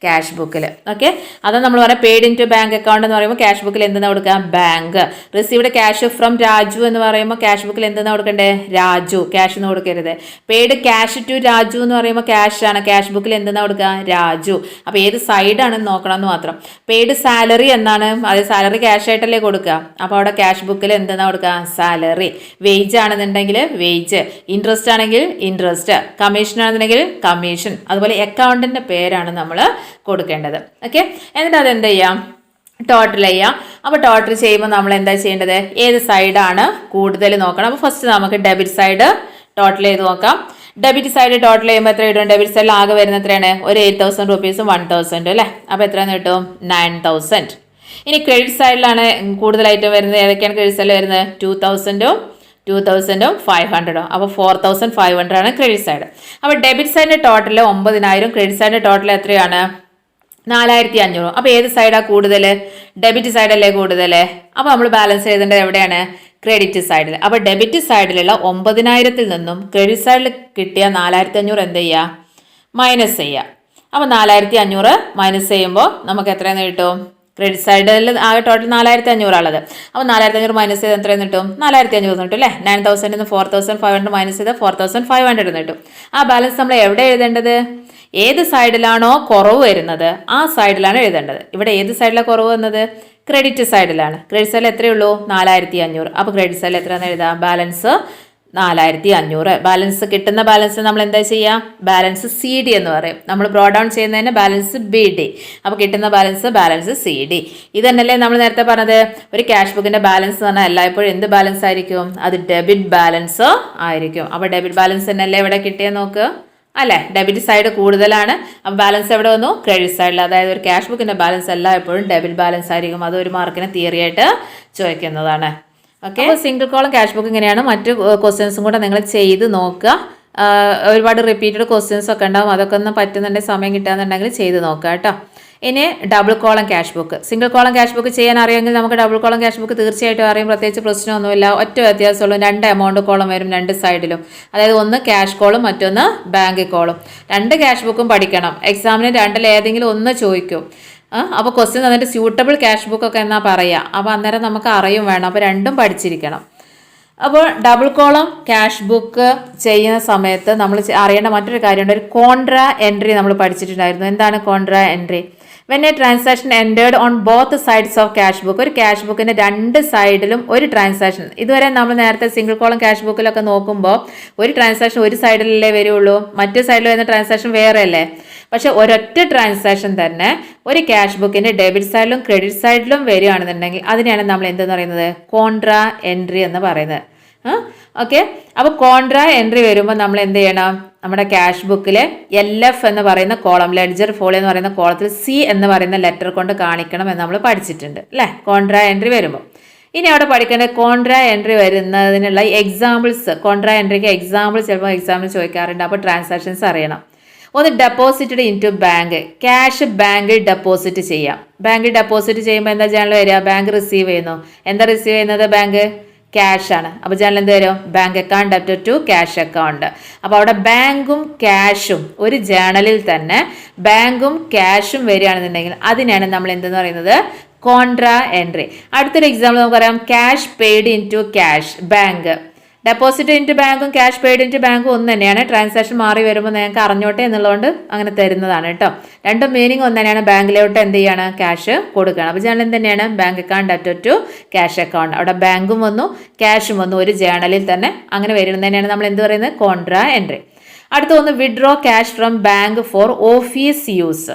ക്യാഷ് ബുക്കിൽ ഓക്കെ അത് നമ്മൾ പറയാം paid in to bank account എന്ന് പറയുമ്പോൾ ക്യാഷ് ബുക്കിൽ എന്തെന്നാ കൊടുക്കുക? Bank received cash from Raju എന്ന് പറയുമ്പോൾ ക്യാഷ് ബുക്കിൽ എന്തെന്നാ കൊടുക്കണ്ടേ? രാജു ക്യാഷ് എന്ന് കൊടുക്കരുത്. പെയ്ഡ് ക്യാഷ് ടു രാജു എന്ന് പറയുമ്പോൾ ക്യാഷ് ആണ്. ക്യാഷ് ബുക്കിൽ എന്തെന്നാ കൊടുക്കുക? രാജു അപ്പോൾ ഏത് സൈഡാണെന്ന് നോക്കണം എന്ന് മാത്രം. പെയ്ഡ് സാലറി എന്നാണ്. അതായത് സാലറി ക്യാഷ് ആയിട്ടല്ലേ കൊടുക്കുക. അപ്പോൾ അവിടെ ക്യാഷ് ബുക്കിൽ എന്തെന്നാ കൊടുക്കുക സാലറി വേജ് ആണെന്നുണ്ടെങ്കിൽ വേജ് ഇൻട്രസ്റ്റ് ആണെങ്കിൽ ഇൻട്രസ്റ്റ് കമ്മീഷൻ ആണെന്നുണ്ടെങ്കിൽ കമ്മീഷൻ അതുപോലെ അക്കൗണ്ടിന്റെ പേരാണ് നമ്മൾ കൊടുക്കേണ്ടത്. ഓക്കെ എന്നിട്ട് അതെന്ത് ചെയ്യാം? ടോട്ടൽ ചെയ്യാം. അപ്പോൾ ടോട്ടൽ ചെയ്യുമ്പോൾ നമ്മൾ എന്താ ചെയ്യേണ്ടത്? ഏത് സൈഡാണ് കൂടുതൽ നോക്കണം? അപ്പോൾ ഫസ്റ്റ് നമുക്ക് ഡെബിറ്റ് സൈഡ് ടോട്ടൽ ചെയ്ത് നോക്കാം. ഡെബിറ്റ് സൈഡ് ടോട്ടൽ ചെയ്യുമ്പോൾ എത്ര കിട്ടും? ഡെബിറ്റ് സൈഡിൽ ആകെ വരുന്ന എത്രയാണ്? ഒരു എയ്റ്റ് തൗസൻഡ് റുപ്പീസും വൺ തൗസൻഡ് അല്ലേ? അപ്പോൾ എത്രയാണ് കിട്ടും? നയൻ തൗസൻഡ് ഇനി ക്രെഡിറ്റ് സൈഡിലാണ് കൂടുതലായിട്ടും വരുന്നത്. ഏതൊക്കെയാണ് ക്രെഡിറ്റ് സൈഡിൽ വരുന്നത്? ടു തൗസൻഡും ടു തൗസൻഡും ഫൈവ് ഹൺഡ്രഡും അപ്പോൾ ഫോർ തൗസൻഡ് ഫൈവ് ഹൺഡ്രഡ് ആണ് ക്രെഡിറ്റ് സൈഡ് അപ്പോൾ ഡെബിറ്റ് സൈഡിന്റെ ടോട്ടൽ ഒമ്പതിനായിരം ക്രെഡിറ്റ് സൈഡിന്റെ ടോട്ടൽ എത്രയാണ്? നാലായിരത്തി അഞ്ഞൂറ് അപ്പോൾ ഏത് സൈഡാണ് കൂടുതൽ ഡെബിറ്റ് സൈഡല്ലേ കൂടുതൽ അപ്പോൾ നമ്മൾ ബാലൻസ് ചെയ്തേണ്ടത് എവിടെയാണ്? ക്രെഡിറ്റ് സൈഡിൽ അപ്പോൾ ഡെബിറ്റ് സൈഡിലുള്ള ഒമ്പതിനായിരത്തിൽ നിന്നും ക്രെഡിറ്റ് സൈഡിൽ കിട്ടിയ നാലായിരത്തി അഞ്ഞൂറ് എന്ത് ചെയ്യുക മൈനസ് ചെയ്യുക അപ്പോൾ നാലായിരത്തി അഞ്ഞൂറ് മൈനസ് ചെയ്യുമ്പോൾ നമുക്ക് എത്രയെന്ന് കിട്ടും? ക്രെഡിറ്റ് സൈഡിൽ ആകെ ടോട്ടൽ നാലായിരത്തി അഞ്ഞൂറാണുള്ളത് അപ്പോൾ നാലായിരത്തി അഞ്ഞൂറ് മൈനസ് ചെയ്ത് എത്രയെന്ന് കിട്ടും? നാലായിരത്തി അഞ്ഞൂറ് കിട്ടും അല്ലേ നയൻ തൗസൻഡിൽ നിന്ന് four thousand five hundred minus ചെയ്ത് ഫോർ തൗസൻഡ് ഫൈവ് ഹൺഡ്രഡ് കിട്ടും. ആ ബാലൻസ് നമ്മൾ എവിടെ എഴുതേണ്ടത്? ഏത് സൈഡിലാണോ കുറവ് വരുന്നത് ആ സൈഡിലാണ് എഴുതേണ്ടത്. ഇവിടെ ഏത് സൈഡിലാണ് കുറവ് വന്നത്? ക്രെഡിറ്റ് സൈഡിലാണ് ക്രെഡിറ്റ് സൈഡിൽ എത്രയുള്ളൂ നാലായിരത്തി അഞ്ഞൂറ് അപ്പോൾ ക്രെഡിറ്റ് സൈഡിൽ എത്രയാണെന്ന് എഴുതാം? ബാലൻസ് നാലായിരത്തി അഞ്ഞൂറ് ബാലൻസ് കിട്ടുന്ന ബാലൻസ് നമ്മൾ എന്താ ചെയ്യുക ബാലൻസ് സി ഡി എന്ന് പറയും. നമ്മൾ ബ്രോ ഡൗൺ ചെയ്യുന്നതിന് ബാലൻസ് ബി ഡി അപ്പോൾ കിട്ടുന്ന ബാലൻസ് ബാലൻസ് സി ഡി ഇത് തന്നെയല്ലേ നമ്മൾ നേരത്തെ പറഞ്ഞത്? ഒരു ക്യാഷ് ബുക്കിന്റെ ബാലൻസ് എന്ന് പറഞ്ഞാൽ എല്ലായ്പ്പോഴും എന്ത് ബാലൻസ് ആയിരിക്കും? അത് ഡെബിറ്റ് ബാലൻസ് ആയിരിക്കും. അപ്പോൾ ഡെബിറ്റ് ബാലൻസ് തന്നെയല്ലേ ഇവിടെ കിട്ടിയത് നോക്ക്? അല്ലേ? ഡെബിറ്റ് സൈഡ് കൂടുതലാണ്. അപ്പം ബാലൻസ് എവിടെ വന്നു? ക്രെഡിറ്റ് സൈഡിൽ അതായത് ഒരു ക്യാഷ് ബുക്കിന്റെ ബാലൻസ് എല്ലാം എപ്പോഴും ഡെബിറ്റ് ബാലൻസ് ആയിരിക്കും. അത് ഒരു മാർക്കിന് തിയറി ആയിട്ട് ചോദിക്കുന്നതാണ്. Okay single column cash book ഇങ്ങനെയാണ്. മറ്റു ക്വസ്റ്റ്യൻസും കൂടെ നിങ്ങൾ ചെയ്ത് നോക്കുക. ഒരുപാട് റിപ്പീറ്റഡ് ക്വസ്റ്റ്യൻസ് ഒക്കെ ഉണ്ടാവും. അതൊക്കെ ഒന്ന് പറ്റുന്നുണ്ടെങ്കിൽ സമയം കിട്ടുകയെന്നുണ്ടെങ്കിൽ ചെയ്ത് നോക്കുക കേട്ടോ. ഇനി double column cash book single column cash book ചെയ്യാൻ അറിയാമെങ്കിൽ നമുക്ക് ഡബിൾ കോളം ക്യാഷ് ബുക്ക് തീർച്ചയായിട്ടും അറിയാം. പ്രത്യേകിച്ച് പ്രശ്നമൊന്നുമില്ല. ഒറ്റ വ്യത്യാസമുള്ളൂ. രണ്ട് എമൗണ്ട് കോളം വരും രണ്ട് സൈഡിലും അതായത് ഒന്ന് ക്യാഷ് കോളും മറ്റൊന്ന് ബാങ്ക് കോളും രണ്ട് ക്യാഷ് ബുക്കും പഠിക്കണം. എക്സാമിന് രണ്ടിൽ ഏതെങ്കിലും ഒന്ന് ചോദിക്കും. അപ്പോൾ ക്വസ്റ്റ്യൻ തന്നിട്ട് സ്യൂട്ടബിൾ ക്യാഷ് ബുക്ക് ഒക്കെ എന്നാ പറയുക അപ്പോൾ അന്നേരം നമുക്ക് അറിയും വേണം. അപ്പോൾ രണ്ടും പഠിച്ചിരിക്കണം. അപ്പോൾ ഡബിൾ കോളം ക്യാഷ് ബുക്ക് ചെയ്യുന്ന സമയത്ത് നമ്മൾ അറിയേണ്ട മറ്റൊരു കാര്യമുണ്ട്. ഒരു കോൺട്രാ എൻട്രി നമ്മൾ പഠിച്ചിട്ടുണ്ടായിരുന്നു. എന്താണ് contra entry when a transaction entered on both sides of cash book ഒരു ക്യാഷ് ബുക്കിന്റെ രണ്ട് സൈഡിലും ഒരു ട്രാൻസാക്ഷൻ ഇതുവരെ നമ്മൾ നേരത്തെ സിംഗിൾ കോളം ക്യാഷ് ബുക്കിലൊക്കെ നോക്കുമ്പോൾ ഒരു ട്രാൻസാക്ഷൻ ഒരു സൈഡിലല്ലേ വരുള്ളൂ. മറ്റു സൈഡിൽ വരുന്ന ട്രാൻസാക്ഷൻ വേറെ അല്ലേ പക്ഷെ ഒരൊറ്റ ട്രാൻസാക്ഷൻ തന്നെ ഒരു ക്യാഷ് ബുക്കിന്റെ ഡെബിറ്റ് സൈഡിലും ക്രെഡിറ്റ് സൈഡിലും വരികയാണെന്നുണ്ടെങ്കിൽ അതിനെയാണ് നമ്മൾ എന്തെന്ന് പറയുന്നത്? കോൺട്രാ എൻട്രി എന്ന് പറയുന്നത്. ഓക്കെ അപ്പോൾ കോൺട്രാ എൻട്രി വരുമ്പോൾ നമ്മൾ എന്ത് ചെയ്യണം? നമ്മുടെ ക്യാഷ് ബുക്കിൽ എൽ എഫ് എന്ന് പറയുന്ന കോളം ലെഡ്ജർ ഫോളി എന്ന് പറയുന്ന കോളത്തിൽ സി എന്ന് പറയുന്ന ലെറ്റർ കൊണ്ട് കാണിക്കണം എന്ന് നമ്മൾ പഠിച്ചിട്ടുണ്ട് അല്ലേ? കോൺട്രാ എൻട്രി വരുമ്പോൾ. ഇനി അവിടെ പഠിക്കേണ്ട കോൺട്രാ എൻട്രി വരുന്നതിനുള്ള എക്സാമ്പിൾസ് കോൺട്രാ എൻട്രിക്ക് എക്സാമ്പിൾ ചിലപ്പോൾ എക്സാമ്പിൾ ചോദിക്കാറുണ്ട്. അപ്പോൾ ട്രാൻസാക്ഷൻസ് അറിയണം. ഒന്ന് deposited in to bank cash ബാങ്കിൽ ഡെപ്പോസിറ്റ് ചെയ്യാം. ബാങ്കിൽ ഡെപ്പോസിറ്റ് ചെയ്യുമ്പോൾ എന്താ ജേണൽ വരിക? ബാങ്ക് റിസീവ് ചെയ്യുന്നു. എന്താ റിസീവ് ചെയ്യുന്നത് ബാങ്ക് ക്യാഷ് ആണ്. അപ്പോൾ ജേണൽ എന്ത് വരും? Bank account up to cash account അപ്പോൾ അവിടെ ബാങ്കും ക്യാഷും ഒരു ജേണലിൽ തന്നെ ബാങ്കും ക്യാഷും വരികയാണെന്നുണ്ടെങ്കിൽ അതിനാണ് നമ്മൾ എന്തെന്ന് പറയുന്നത്? കോൺട്രാ എൻട്രി അടുത്തൊരു എക്സാമ്പിൾ നമുക്കറിയാം. Cash paid in to cash bank deposit into ബാങ്കും ക്യാഷ് പെയ്ഡ് ഇന്റു ബാങ്കും ഒന്ന് തന്നെയാണ് ട്രാൻസാക്ഷൻ മാറി വരുമ്പോൾ നിങ്ങൾക്ക് അറിഞ്ഞോട്ടെ എന്നുള്ളതുകൊണ്ട് അങ്ങനെ തരുന്നതാണ് കേട്ടോ. രണ്ടും മീനിങ് ഒന്ന് തന്നെയാണ് ബാങ്കിലോട്ട് എന്ത് ചെയ്യാണ്? ക്യാഷ് കൊടുക്കുകയാണ്. അപ്പോൾ ജേണൽ തന്നെയാണ്? Bank account at to cash account അവിടെ ബാങ്കും വന്നു ക്യാഷും വന്നു. ഒരു ജേണലിൽ തന്നെ അങ്ങനെ വരുന്നത് തന്നെയാണ് നമ്മൾ എന്ത് പറയുന്നത്? കോൺട്രാ എൻട്രി അടുത്ത ഒന്ന് withdraw cash from bank for office use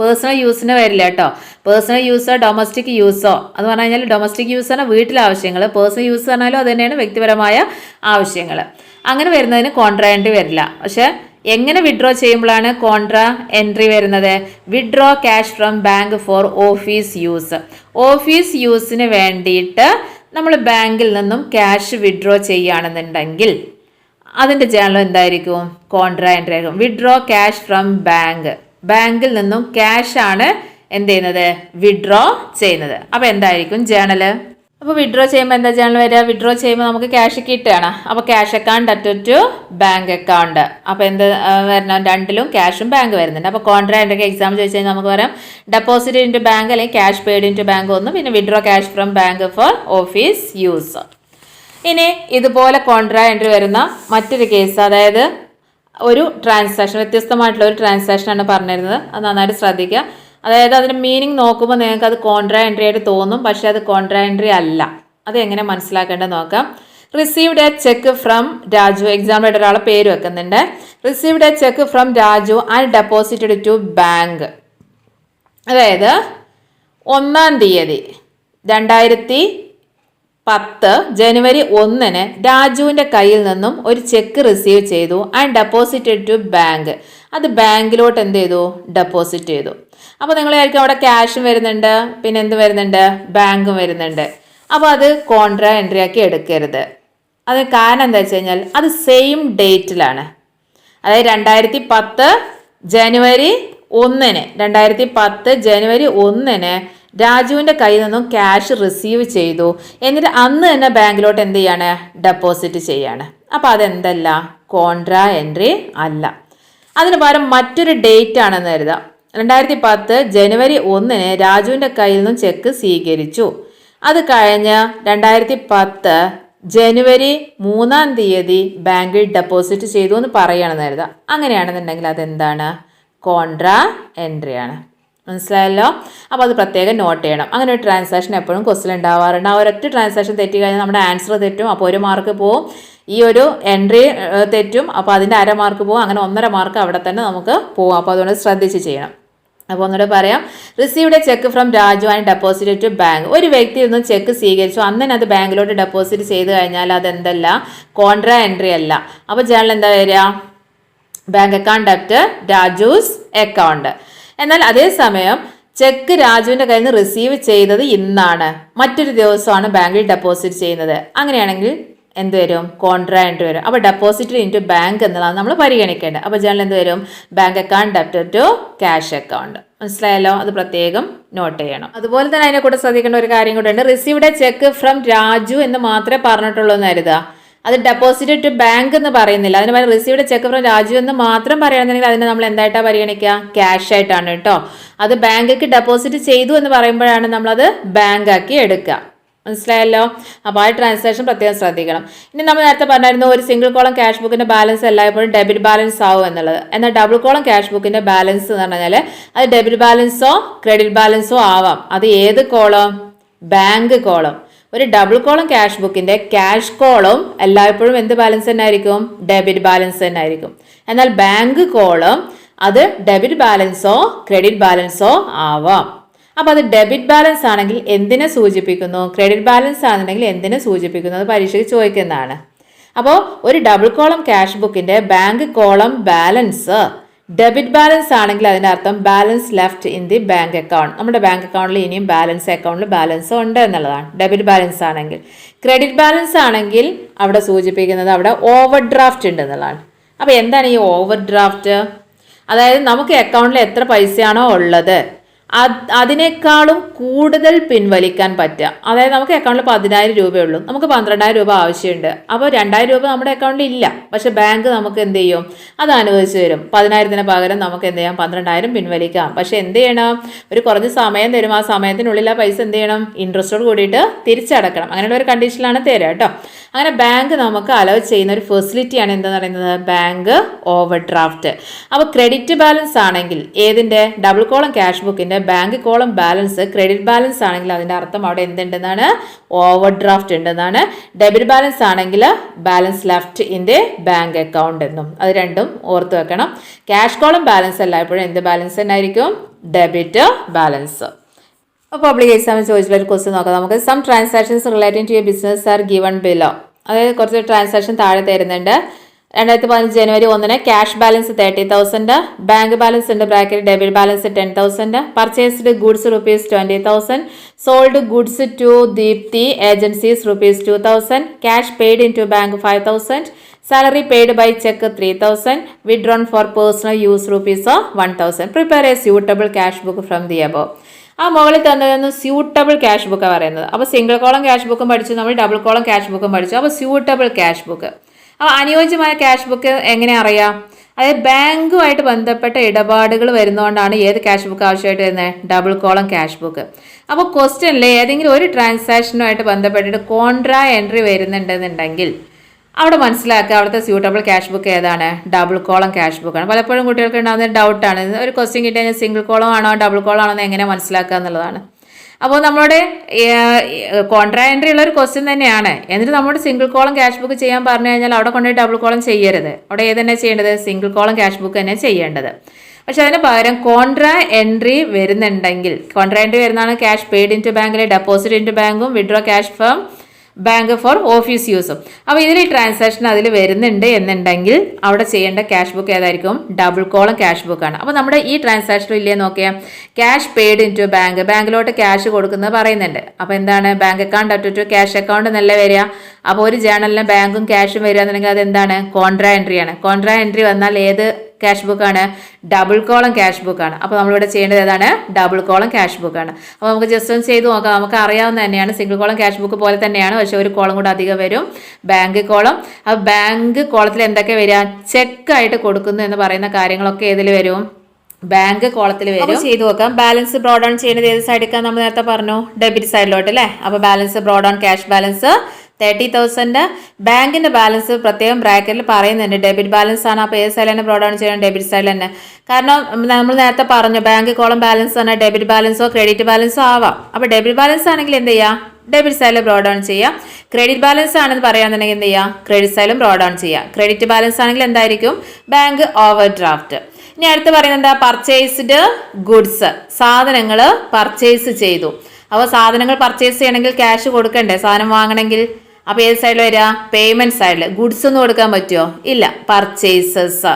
personal യൂസിന് വരില്ല കേട്ടോ. പേഴ്സണൽ യൂസോ ഡൊമസ്റ്റിക് യൂസോ എന്ന് പറഞ്ഞു കഴിഞ്ഞാൽ ഡൊമസ്റ്റിക് യൂസ് പറഞ്ഞാൽ വീട്ടിലെ ആവശ്യങ്ങൾ പേഴ്സണൽ യൂസ് പറഞ്ഞാലും അത് തന്നെയാണ് വ്യക്തിപരമായ ആവശ്യങ്ങൾ അങ്ങനെ വരുന്നതിന് കോൺട്രാ എൻട്രി വരില്ല. പക്ഷേ എങ്ങനെ വിഡ്രോ ചെയ്യുമ്പോഴാണ് കോൺട്രാ എൻട്രി വരുന്നത്? Withdraw cash from bank for office use office യൂസിന് വേണ്ടിയിട്ട് നമ്മൾ ബാങ്കിൽ നിന്നും ക്യാഷ് വിഡ്രോ ചെയ്യുകയാണെന്നുണ്ടെങ്കിൽ അതിന്റെ ജേണൽ എന്തായിരിക്കും? കോൺട്രാ എൻട്രി ആയിരിക്കും. വിഡ്രോ ക്യാഷ് ഫ്രം ബാങ്ക് ബാങ്കിൽ നിന്നും ക്യാഷ് ആണ് എന്ത് ചെയ്യുന്നത്? വിഡ്രോ ചെയ്യുന്നത്. അപ്പോൾ എന്തായിരിക്കും ജേണൽ അപ്പോൾ വിഡ്രോ ചെയ്യുമ്പോൾ എന്താ ജേണൽ വരിക? വിഡ്രോ ചെയ്യുമ്പോൾ നമുക്ക് ക്യാഷ് കിട്ടുകയാണ്. അപ്പോൾ cash account at to bank account അപ്പോൾ എന്ത് വരണം. രണ്ടിലും ക്യാഷും ബാങ്ക് വരുന്നുണ്ട്. അപ്പോൾ കോൺട്രാക്ട് ഒക്കെ എക്സാം ചോദിച്ചു കഴിഞ്ഞാൽ നമുക്ക് പറയാം. ഡെപ്പോസിറ്റ് ഇന്റു ബാങ്ക് അല്ലെങ്കിൽ ക്യാഷ് പെയ്ഡ് ഇന്റു ബാങ്ക് ഒന്ന് പിന്നെ withdraw cash from bank for office use ഇനി ഇതുപോലെ കോൺട്രാ എൻട്രി വരുന്ന മറ്റൊരു കേസ് അതായത് ഒരു ട്രാൻസാക്ഷൻ വ്യത്യസ്തമായിട്ടുള്ള ഒരു ട്രാൻസാക്ഷൻ ട്രാൻസാക്ഷനാണ് പറഞ്ഞിരുന്നത്. അത് നന്നായിട്ട് ശ്രദ്ധിക്കുക. അതായത് അതിന്റെ മീനിങ് നോക്കുമ്പോൾ നിങ്ങൾക്ക് അത് കോൺട്രാ എൻട്രി ആയിട്ട് തോന്നും പക്ഷേ അത് കോൺട്രാ എൻട്രി അല്ല. അത് എങ്ങനെ മനസ്സിലാക്കേണ്ടത് നോക്കാം. Received a cheque from Raju example ഒരാളെ പേര് വെക്കുന്നുണ്ട്. Received a cheque from Raju and deposited to bank അതായത് ഒന്നാം തീയതി രണ്ടായിരത്തി പത്ത് ജനുവരി ഒന്നിന് രാജുവിന്റെ കയ്യിൽ നിന്നും ഒരു ചെക്ക് റിസീവ് ചെയ്തു ആൻഡ് ഡെപ്പോസിറ്റഡ് ടു ബാങ്ക് അത് ബാങ്കിലോട്ട് എന്ത് ചെയ്തു? ഡെപ്പോസിറ്റ് ചെയ്തു. അപ്പോൾ നിങ്ങൾ ആയിരിക്കും അവിടെ ക്യാഷും വരുന്നുണ്ട്. പിന്നെ എന്ത് വരുന്നുണ്ട്? ബാങ്കും വരുന്നുണ്ട്. അപ്പോൾ അത് കോൺട്രാ എൻട്രി ആക്കി എടുക്കരുത്. അത് കാരണം എന്താ വെച്ച് കഴിഞ്ഞാൽ അത് സെയിം ഡേറ്റിലാണ് അതായത് രണ്ടായിരത്തി പത്ത് ജനുവരി ഒന്നിന് രണ്ടായിരത്തി പത്ത് ജനുവരി ഒന്നിന് രാജുവിന്റെ കയ്യിൽ നിന്നും ക്യാഷ് റിസീവ് ചെയ്തു. എന്നിട്ട് അന്ന് തന്നെ ബാങ്കിലോട്ട് എന്ത് ചെയ്യാണ്? ഡെപ്പോസിറ്റ് ചെയ്യാണ്. അപ്പോൾ അതെന്തല്ല? കോൺട്രാ എൻട്രി അല്ല. അതിന് പകരം മറ്റൊരു ഡേറ്റ് ആണെന്ന് കരുതാം രണ്ടായിരത്തി പത്ത് ജനുവരി ഒന്നിന് രാജുവിന്റെ കയ്യിൽ നിന്നും ചെക്ക് സ്വീകരിച്ചു. അത് കഴിഞ്ഞ് രണ്ടായിരത്തി പത്ത് ജനുവരി മൂന്നാം തീയതി ബാങ്കിൽ ഡെപ്പോസിറ്റ് ചെയ്തു എന്ന് പറയുകയാണെന്ന് കരുതാം അങ്ങനെയാണെന്നുണ്ടെങ്കിൽ അതെന്താണ്? കോൺട്രാ എൻട്രി ആണ്. മനസ്സിലായല്ലോ? അപ്പോൾ അത് പ്രത്യേകം നോട്ട് ചെയ്യണം. അങ്ങനെ ഒരു ട്രാൻസാക്ഷൻ എപ്പോഴും ക്വസ്റ്റ്യൻ ഉണ്ടാവാറുണ്ട്. ആ ഒരൊറ്റ ട്രാൻസാക്ഷൻ തെറ്റി കഴിഞ്ഞാൽ നമ്മുടെ ആൻസർ തെറ്റും. അപ്പോൾ ഒരു മാർക്ക് പോവും. ഈ ഒരു എൻട്രി തെറ്റും. അപ്പോൾ അതിന്റെ അര മാർക്ക് പോവും. അങ്ങനെ ഒന്നര മാർക്ക് അവിടെ തന്നെ നമുക്ക് പോവും. അപ്പോൾ അതുകൊണ്ട് ശ്രദ്ധിച്ച് ചെയ്യണം. അപ്പോൾ ഒന്നുകൂടെ പറയാം. Received cheque from Raju and deposit to bank ഒരു വ്യക്തി നിന്ന് ചെക്ക് സ്വീകരിച്ചു. അന്ന് അത് ബാങ്കിലോട്ട് ഡെപ്പോസിറ്റ് ചെയ്ത് കഴിഞ്ഞാൽ അതെന്തല്ല? കോൺട്രാ എൻട്രി അല്ല. അപ്പോൾ ജേണൽ എന്താ വരിക? ബാങ്ക് അക്കൗണ്ട് അറ്റ് രാജൂസ് അക്കൗണ്ട് എന്നാൽ അതേസമയം ചെക്ക് രാജുവിന്റെ കയ്യിൽ നിന്ന് റിസീവ് ചെയ്തത് ഇന്നാണ്. മറ്റൊരു ദിവസമാണ് ബാങ്കിൽ ഡെപ്പോസിറ്റ് ചെയ്യുന്നത്. അങ്ങനെയാണെങ്കിൽ എന്ത് വരും? കോൺട്രാ എൻട്രി വരും. അപ്പോൾ ഡെപ്പോസിറ്റ് ഇന്റു ബാങ്ക് എന്നതാണ് നമ്മൾ പരിഗണിക്കേണ്ടത്. അപ്പോൾ ജനറൽ എന്ത് വരും? Bank account debit to cash account മനസ്സിലായല്ലോ? അത് പ്രത്യേകം നോട്ട് ചെയ്യണം. അതുപോലെ തന്നെ അതിനെ കൂടെ ശ്രദ്ധിക്കേണ്ട ഒരു കാര്യം കൂടെ ഉണ്ട്. റിസീവ്ഡ് ചെക്ക് ഫ്രം രാജു എന്ന് മാത്രമേ പറഞ്ഞിട്ടുള്ളൂ എന്ന് കരുതുക. അത് ഡെപ്പോസിറ്റ് ടു ബാങ്ക് എന്ന് പറയുന്നില്ല. അതിന് പകരം റിസീവ്ഡ് ചെക്ക് ഫ്രം രാജു എന്ന് മാത്രം പറയുകയാണെന്നുണ്ടെങ്കിൽ അതിനെ നമ്മൾ എന്തായിട്ടാണ് പരിഗണിക്കുക? ക്യാഷ് ആയിട്ടാണ് കേട്ടോ അത് ബാങ്കിലേക്ക് ഡെപ്പോസിറ്റ് ചെയ്തു എന്ന് പറയുമ്പോഴാണ് നമ്മളത് ബാങ്ക് ആക്കി എടുക്കുക. മനസ്സിലായല്ലോ? അപ്പോൾ ആ ട്രാൻസാക്ഷൻ പ്രത്യേകം ശ്രദ്ധിക്കണം. ഇനി നമ്മൾ നേരത്തെ പറഞ്ഞായിരുന്നു ഒരു സിംഗിൾ കോളം ക്യാഷ് ബുക്കിന്റെ ബാലൻസ് എല്ലായ്പ്പോഴും ഡെബിറ്റ് ബാലൻസ് ആവും എന്നുള്ളത്. എന്നാൽ ഡബിൾ കോളം ക്യാഷ് ബുക്കിന്റെ ബാലൻസ് എന്ന് പറഞ്ഞാൽ അത് ഡെബിറ്റ് ബാലൻസോ ക്രെഡിറ്റ് ബാലൻസോ ആവാം. അത് ഏത് കോളം ബാങ്ക് കോളം ഒരു ഡബിൾ കോളം ക്യാഷ് ബുക്കിന്റെ ക്യാഷ് കോളം എല്ലായ്പ്പോഴും എന്ത് ബാലൻസ് തന്നെ ആയിരിക്കും ഡെബിറ്റ് ബാലൻസ് തന്നെ ആയിരിക്കും എന്നാൽ ബാങ്ക് കോളം അത് ഡെബിറ്റ് ബാലൻസോ ക്രെഡിറ്റ് ബാലൻസോ ആവാം. അപ്പോൾ അത് ഡെബിറ്റ് ബാലൻസ് ആണെങ്കിൽ എന്തിനെ സൂചിപ്പിക്കുന്നു? ക്രെഡിറ്റ് ബാലൻസ് ആണെന്നുണ്ടെങ്കിൽ എന്തിനെ സൂചിപ്പിക്കുന്നു? അത് പരീക്ഷയ്ക്ക് ചോദിക്കുന്നതാണ്. അപ്പോൾ ഒരു ഡബിൾ കോളം ക്യാഷ് ബുക്കിന്റെ bank column balance debit balance ആണെങ്കിൽ അതിന്റെ അർത്ഥം balance left in the bank account നമ്മുടെ ബാങ്ക് അക്കൗണ്ടിൽ ഇനിയും ബാലൻസ് അക്കൗണ്ടിൽ ബാലൻസ് ഉണ്ട് എന്നുള്ളതാണ്. ഡെബിറ്റ് ബാലൻസ് ആണെങ്കിൽ. ക്രെഡിറ്റ് ബാലൻസ് ആണെങ്കിൽ അവിടെ സൂചിപ്പിക്കുന്നത് അവിടെ ഓവർ ഡ്രാഫ്റ്റ് ഉണ്ട് എന്നുള്ളതാണ്. അപ്പോൾ എന്താണ് ഈ ഓവർ ഡ്രാഫ്റ്റ് അതായത് നമുക്ക് അക്കൗണ്ടിൽ എത്ര പൈസയാണോ ഉള്ളത്? അതിനേക്കാളും കൂടുതൽ പിൻവലിക്കാൻ പറ്റുക. അതായത് നമുക്ക് അക്കൗണ്ടിൽ പതിനായിരം രൂപയുള്ളൂ. നമുക്ക് പന്ത്രണ്ടായിരം രൂപ ആവശ്യമുണ്ട്. അപ്പോൾ രണ്ടായിരം രൂപ നമ്മുടെ അക്കൗണ്ടിൽ ഇല്ല. പക്ഷേ ബാങ്ക് നമുക്ക് എന്ത് ചെയ്യും? അത് അനുവദിച്ച് തരും. പതിനായിരത്തിന് പകരം നമുക്ക് എന്ത് ചെയ്യാം? പന്ത്രണ്ടായിരം പിൻവലിക്കാം. പക്ഷേ എന്ത് ചെയ്യണം? ഒരു കുറച്ച് സമയം തരും. ആ സമയത്തിനുള്ളിൽ ആ പൈസ എന്ത് ചെയ്യണം? ഇൻട്രസ്റ്റോട് കൂടിയിട്ട് തിരിച്ചടക്കണം. അങ്ങനെയുള്ള ഒരു കണ്ടീഷനിലാണ് തരിക കേട്ടോ. അങ്ങനെ ബാങ്ക് നമുക്ക് അലവ് ചെയ്യുന്ന ഒരു ഫെസിലിറ്റിയാണ് എന്താന്ന് പറയുന്നത്? ബാങ്ക് ഓവർ ഡ്രാഫ്റ്റ് അപ്പോൾ ക്രെഡിറ്റ് ബാലൻസ് ആണെങ്കിൽ ഏതിന്റെ? ഡബിൾ കോളം ക്യാഷ് ബുക്കിന്റെ bank column balance credit balance ആണെങ്കിൽ അതിന്റെ അർത്ഥം അവിടെ എന്തുണ്ടെന്നാണ്? ഓവർ ഡ്രാഫ്റ്റ് ഉണ്ടെന്നാണ്. ഡെബിറ്റ് ബാലൻസ് ആണെങ്കിൽ balance left in the bank account എന്നും. അത് രണ്ടും ഓർത്ത് വെക്കണം. ക്യാഷ് കോളം ബാലൻസ് അല്ല. എപ്പോഴും എന്ത് ബാലൻസ് തന്നെ ആയിരിക്കും? ഡെബിറ്റ് ബാലൻസ് അപ്പോൾ പബ്ലിക് എക്സാമിൽ ചോദിച്ചിട്ടുള്ള ഒരു ക്വസ്റ്റ്യൻ നോക്കാം. നമുക്ക് some transactions relating to you business are given below അതായത് കുറച്ച് ട്രാൻസാക്ഷൻ താഴെ തരുന്നുണ്ട്. രണ്ടായിരത്തി പതിനഞ്ച് ജനുവരി ഒന്നിന് cash balance thirty thousand bank balance ഉണ്ട് bracket debit balance ten thousand purchased goods rupees twenty thousand sold goods to Deepthi agencies rupees two thousand cash paid in to bank five thousand salary paid by cheque three thousand withdrawn for personal use rupees one thousand prepare a suitable cash book from the above ആ മുകളിൽ തന്നതെന്ന് suitable cash ബുക്കാണ് പറയുന്നത്. അപ്പോൾ single column cash ബുക്കും പഠിച്ചു നമ്മൾ double column cash ബുക്കും പഠിച്ചു. അപ്പോൾ സ്യൂട്ടബിൾ ക്യാഷ് ബുക്ക് അപ്പോൾ അനുയോജ്യമായ ക്യാഷ് ബുക്ക് എങ്ങനെ അറിയാം? അതായത് ബാങ്കുമായിട്ട് ബന്ധപ്പെട്ട ഇടപാടുകൾ വരുന്നതുകൊണ്ടാണ് ഏത് ക്യാഷ് ബുക്ക് ആവശ്യമായിട്ട് വരുന്നത് ഡബിൾ കോളം ക്യാഷ് ബുക്ക് അപ്പോൾ ക്വസ്റ്റ്യനിൽ ഏതെങ്കിലും ഒരു ട്രാൻസാക്ഷനുമായിട്ട് ബന്ധപ്പെട്ടിട്ട് കോൺട്രാ എൻട്രി വരുന്നുണ്ടെന്നുണ്ടെങ്കിൽ അവിടെ മനസ്സിലാക്കുക അവിടുത്തെ സ്യൂട്ടബിൾ ക്യാഷ് ബുക്ക് ഏതാണ്? ഡബിൾ കോളം ക്യാഷ് ബുക്കാണ് പലപ്പോഴും കുട്ടികൾക്ക് ഉണ്ടാകുന്ന ഡൗട്ടാണ് ഒരു ക്വസ്റ്റ്യൻ കിട്ടിയാൽ സിംഗിൾ കോളം ആണോ ഡബിൾ കോളം ആണോ എന്ന് എങ്ങനെ മനസ്സിലാക്കുക എന്നുള്ളതാണ്. അപ്പോൾ നമ്മുടെ കോൺട്രാ എൻട്രി ഉള്ള ഒരു ക്വസ്റ്റ്യൻ തന്നെയാണ്. എന്നിട്ട് നമ്മുടെ സിംഗിൾ കോളം ക്യാഷ് ബുക്ക് ചെയ്യാൻ പറഞ്ഞു കഴിഞ്ഞാൽ അവിടെ കൊണ്ടുപോയി ഡബിൾ കോളം ചെയ്യരുത്. അവിടെ ഏത് തന്നെ ചെയ്യേണ്ടത്? സിംഗിൾ കോളം ക്യാഷ് ബുക്ക് തന്നെ ചെയ്യേണ്ടത്. പക്ഷെ അതിന് പകരം കോൺട്രാ എൻട്രി വരുന്നുണ്ടെങ്കിൽ കോൺട്രാ എൻട്രി വരുന്നതാണ് ക്യാഷ് പെയ്ഡ് ഇന്റു ബാങ്കിലെ ഡെപ്പോസിറ്റ് ഇന്റു ബാങ്കും withdraw cash from bank for office യൂസും അപ്പോൾ ഇതിൽ ട്രാൻസാക്ഷൻ അതിൽ വരുന്നുണ്ട് എന്നുണ്ടെങ്കിൽ അവിടെ ചെയ്യേണ്ട ക്യാഷ് ബുക്ക് ഏതായിരിക്കും? ഡബിൾ കോളം ക്യാഷ് ബുക്കാണ് അപ്പോൾ നമ്മുടെ ഈ ട്രാൻസാക്ഷൻ ഇല്ലേ നോക്കിയാൽ cash paid in to bank ബാങ്കിലോട്ട് cash കൊടുക്കുന്നത് പറയുന്നുണ്ട്. അപ്പോൾ എന്താണ്? Bank account at to cash account എന്നല്ല വരിക? അപ്പോൾ ഒരു ജേണലിന് ബാങ്കും ക്യാഷും വരികയെന്നുണ്ടെങ്കിൽ അതെന്താണ്? കോൺട്രാ എൻട്രി ആണ്. കോൺട്രാ എൻട്രി വന്നാൽ ഏത് ക്യാഷ് ബുക്കാണ് ഡബിൾ കോളം ക്യാഷ് ബുക്കാണ് അപ്പോൾ നമ്മളിവിടെ ചെയ്യേണ്ടത് ഏതാണ്? ഡബിൾ കോളം ക്യാഷ് ബുക്കാണ് അപ്പോൾ നമുക്ക് ജസ്റ്റ് ഒന്ന് ചെയ്ത് നോക്കാം. നമുക്ക് അറിയാവുന്ന തന്നെയാണ്. സിംഗിൾ കോളം ക്യാഷ് ബുക്ക് പോലെ തന്നെയാണ്. പക്ഷേ ഒരു കോളം കൂടെ അധികം വരും. ബാങ്ക് കോളം അപ്പോൾ ബാങ്ക് കോളത്തിൽ എന്തൊക്കെ വരിക? ചെക്കായിട്ട് കൊടുക്കുന്നു എന്ന് പറയുന്ന കാര്യങ്ങളൊക്കെ ഏതിൽ വരും? ബാങ്ക് കോളത്തിൽ വരും. ചെയ്തു നോക്കാം. ബാലൻസ് ബ്രോഡ് ഓൺ ചെയ്യുന്നത് ഏത് സൈഡിലേക്കാണ് നമ്മൾ നേരത്തെ പറഞ്ഞു. ഡെബിറ്റ് സൈഡിലോട്ട് അല്ലേ? അപ്പോൾ balance brought cash balance thirty thousand. ബാങ്കിന്റെ ബാലൻസ് പ്രത്യേകം ബ്രാക്കറ്റിൽ പറയുന്നുണ്ട്. ഡെബിറ്റ് ബാലൻസ് ആണ് അപ്പോൾ ഏത് തന്നെ ബ്രോഡ് ഔൺ ചെയ്യണം ഡെബിറ്റ് സൈഡിൽ തന്നെ. കാരണം നമ്മൾ നേരത്തെ പറഞ്ഞു ബാങ്ക് കോളം ബാലൻസ് ആണ്. ഡെബിറ്റ് ബാലൻസോ ക്രെഡിറ്റ് ബാലൻസോ ആവാം. അപ്പോൾ ഡെബിറ്റ് ബാലൻസ് ആണെങ്കിൽ എന്ത് ചെയ്യാം? ഡെബിറ്റ് സൈഡിൽ ബ്രോഡ് ഓൺ ചെയ്യാം. ക്രെഡിറ്റ് ബാലൻസ് ആണെന്ന് പറയുകയാണെന്നുണ്ടെങ്കിൽ എന്ത് ചെയ്യാം? ക്രെഡിറ്റ് സൈഡിലും ബ്രോഡ് ഓൺ ചെയ്യാം. ക്രെഡിറ്റ് ബാലൻസ് ആണെങ്കിൽ എന്തായിരിക്കും? ബാങ്ക് ഓവർ ഡ്രാഫ്റ്റ് ഇനി അടുത്ത് പറയുന്നത് എന്താ? Purchased goods. സാധനങ്ങൾ പർച്ചേസ് ചെയ്തു. അപ്പോൾ സാധനങ്ങൾ പർച്ചേസ് ചെയ്യണമെങ്കിൽ ക്യാഷ് കൊടുക്കണ്ടേ? സാധനം വാങ്ങണമെങ്കിൽ? അപ്പോൾ ഏത് സൈഡിൽ വരിക പേയ്മെന്റ് സൈഡിൽ ഗുഡ്സ് ഒന്നും കൊടുക്കാൻ പറ്റുമോ ഇല്ല. പർച്ചേസസ്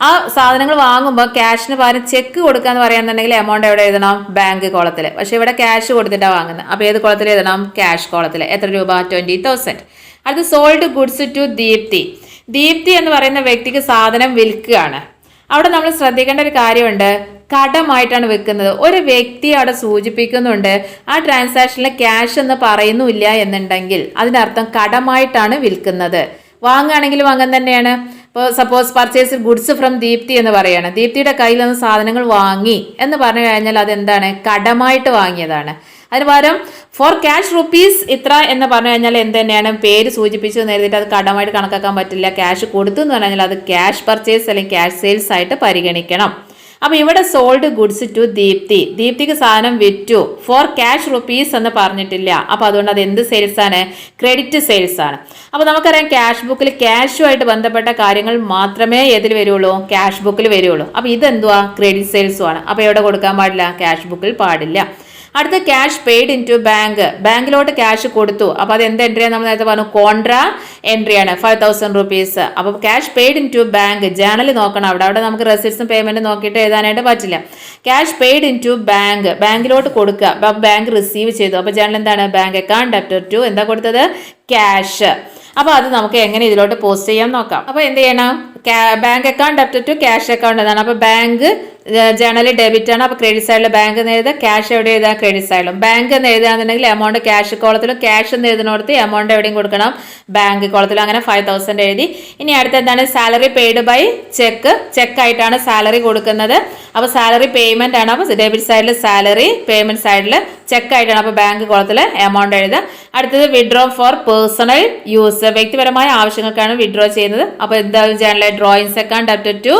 ആ സാധനങ്ങൾ വാങ്ങുമ്പോൾ ക്യാഷിന് പകരം ചെക്ക് കൊടുക്കാന്ന് പറയാന്നുണ്ടെങ്കിൽ എമൗണ്ട് എവിടെ എഴുതണം? ബാങ്ക് കോളത്തിൽ പക്ഷേ ഇവിടെ ക്യാഷ് കൊടുത്തിട്ടാണ് വാങ്ങുന്നത് അപ്പോൾ ഏത് കോളത്തിൽ എഴുതണം? ക്യാഷ് കോളത്തിൽ എത്ര രൂപ? ട്വന്റി തൗസൻഡ് അടുത്ത് sold goods to Deepthi. Deepthi എന്ന് പറയുന്ന വ്യക്തിക്ക് സാധനം വിൽക്കുകയാണ്. അവിടെ നമ്മൾ ശ്രദ്ധിക്കേണ്ട ഒരു കാര്യമുണ്ട്. കടമായിട്ടാണ് വെക്കുന്നത്. ഒരു വ്യക്തി അവിടെ സൂചിപ്പിക്കുന്നുണ്ട് ആ ട്രാൻസാക്ഷനിലെ ക്യാഷ് എന്ന് പറയുന്നില്ല എന്നുണ്ടെങ്കിൽ അതിനർത്ഥം കടമായിട്ടാണ് വിൽക്കുന്നത്. വാങ്ങുകയാണെങ്കിൽ വാങ്ങാൻ തന്നെയാണ്. ഇപ്പോൾ suppose purchase goods from Deepthi എന്ന് പറയുകയാണ് ദീപ്തിയുടെ കയ്യിൽ നിന്ന് സാധനങ്ങൾ വാങ്ങി എന്ന് പറഞ്ഞു കഴിഞ്ഞാൽ അതെന്താണ്? കടമായിട്ട് വാങ്ങിയതാണ്. അതിന് പകരം ഫോർ ക്യാഷ് റുപ്പീസ് ഇത്ര എന്ന് പറഞ്ഞു കഴിഞ്ഞാൽ എന്ത് തന്നെയാണ്? പേര് സൂചിപ്പിച്ചു നേരിട്ട് അത് കടമായിട്ട് കണക്കാക്കാൻ പറ്റില്ല. ക്യാഷ് കൊടുത്തു എന്ന് പറഞ്ഞാൽ അത് ക്യാഷ് പർച്ചേസ് അല്ലെങ്കിൽ ക്യാഷ് സെയിൽസ് ആയിട്ട് പരിഗണിക്കണം. അപ്പോൾ ഇവിടെ സോൾഡ് ഗുഡ്സ് ടു ദീപ്തി. ദീപ്തിക്ക് സാധനം വിറ്റു. ഫോർ ക്യാഷ് റുപ്പീസ് എന്ന് പറഞ്ഞിട്ടില്ല. അപ്പോൾ അതുകൊണ്ട് അത് എന്ത് സെയിൽസ് ആണ്? ക്രെഡിറ്റ് സെയിൽസ് ആണ്. അപ്പോൾ നമുക്കറിയാം ക്യാഷ് ബുക്കിൽ ക്യാഷുമായിട്ട് ബന്ധപ്പെട്ട കാര്യങ്ങൾ മാത്രമേ ഏതിൽ വരുള്ളൂ. ക്യാഷ് ബുക്കിൽ വരുള്ളൂ. അപ്പോൾ ഇതെന്തുവാ? ക്രെഡിറ്റ് സെയിൽസും ആണ്. അപ്പോൾ എവിടെ കൊടുക്കാൻ പാടില്ല? ക്യാഷ് ബുക്കിൽ പാടില്ല. അടുത്ത cash paid in to bank ബാങ്കിലോട്ട് cash കൊടുത്തു. അപ്പോൾ അത് എന്ത് എൻട്രിയാണ് നമ്മൾ നേരത്തെ പറഞ്ഞു കോൺട്രാ എൻട്രിയാണ് ഫൈവ് തൗസൻഡ് റുപ്പീസ് അപ്പോൾ cash paid in to bank journal നോക്കണം. അവിടെ അവിടെ നമുക്ക് റെസിപ്റ്റ്സും പേയ്മെന്റ് നോക്കിയിട്ട് എഴുതാനായിട്ട് പറ്റില്ല. Cash paid in to bank ബാങ്കിലോട്ട് കൊടുക്കുക. അപ്പോൾ ബാങ്ക് റിസീവ് ചെയ്തു. അപ്പോൾ ജേണൽ എന്താണ്? ബാങ്ക് അക്കൗണ്ട് അപ്റ്റർ ടു എന്താ കൊടുത്തത്? ക്യാഷ് അപ്പോൾ അത് നമുക്ക് എങ്ങനെ ഇതിലോട്ട് പോസ്റ്റ് ചെയ്യാൻ നോക്കാം. അപ്പോൾ എന്ത് ചെയ്യണം? Bank account up to cash account എന്നാണ്. അപ്പോൾ ബാങ്ക് ജേണലി ഡെബിറ്റ് ആണ്. അപ്പോൾ ക്രെഡിറ്റ് സൈഡിൽ ബാങ്ക് എന്ന് എഴുതുക. ക്യാഷ് എവിടെ എഴുതുക? ക്രെഡിറ്റ് സൈഡിലും ബാങ്ക് എന്ന് എഴുതുകയാണെന്നുണ്ടെങ്കിൽ എമൗണ്ട് ക്യാഷ് കോളത്തിലും ക്യാഷ് എന്ന് എഴുതുന്നിടത്ത് എമൗണ്ട് എവിടെയും കൊടുക്കണം? ബാങ്ക് കോളത്തിലും അങ്ങനെ ഫൈവ് തൗസൻഡ് എഴുതി. ഇനി അടുത്ത എന്താണ്? Salary paid by cheque cheque ആയിട്ടാണ് സാലറി കൊടുക്കുന്നത്. അപ്പോൾ സാലറി പേയ്മെന്റ് ആണ്. അപ്പോൾ ഡെബിറ്റ് സൈഡിൽ സാലറി പേയ്മെന്റ് സൈഡിൽ ചെക്ക് ആയിട്ടാണ് അപ്പോൾ ബാങ്ക് കോളത്തിൽ എമൗണ്ട് എഴുതുക. അടുത്തത് വിഡ്രോ ഫോർ പേഴ്സണൽ യൂസ് വ്യക്തിപരമായ ആവശ്യങ്ങൾക്കാണ് വിഡ്രോ ചെയ്യുന്നത്. അപ്പോൾ എന്താ journal drawings account up to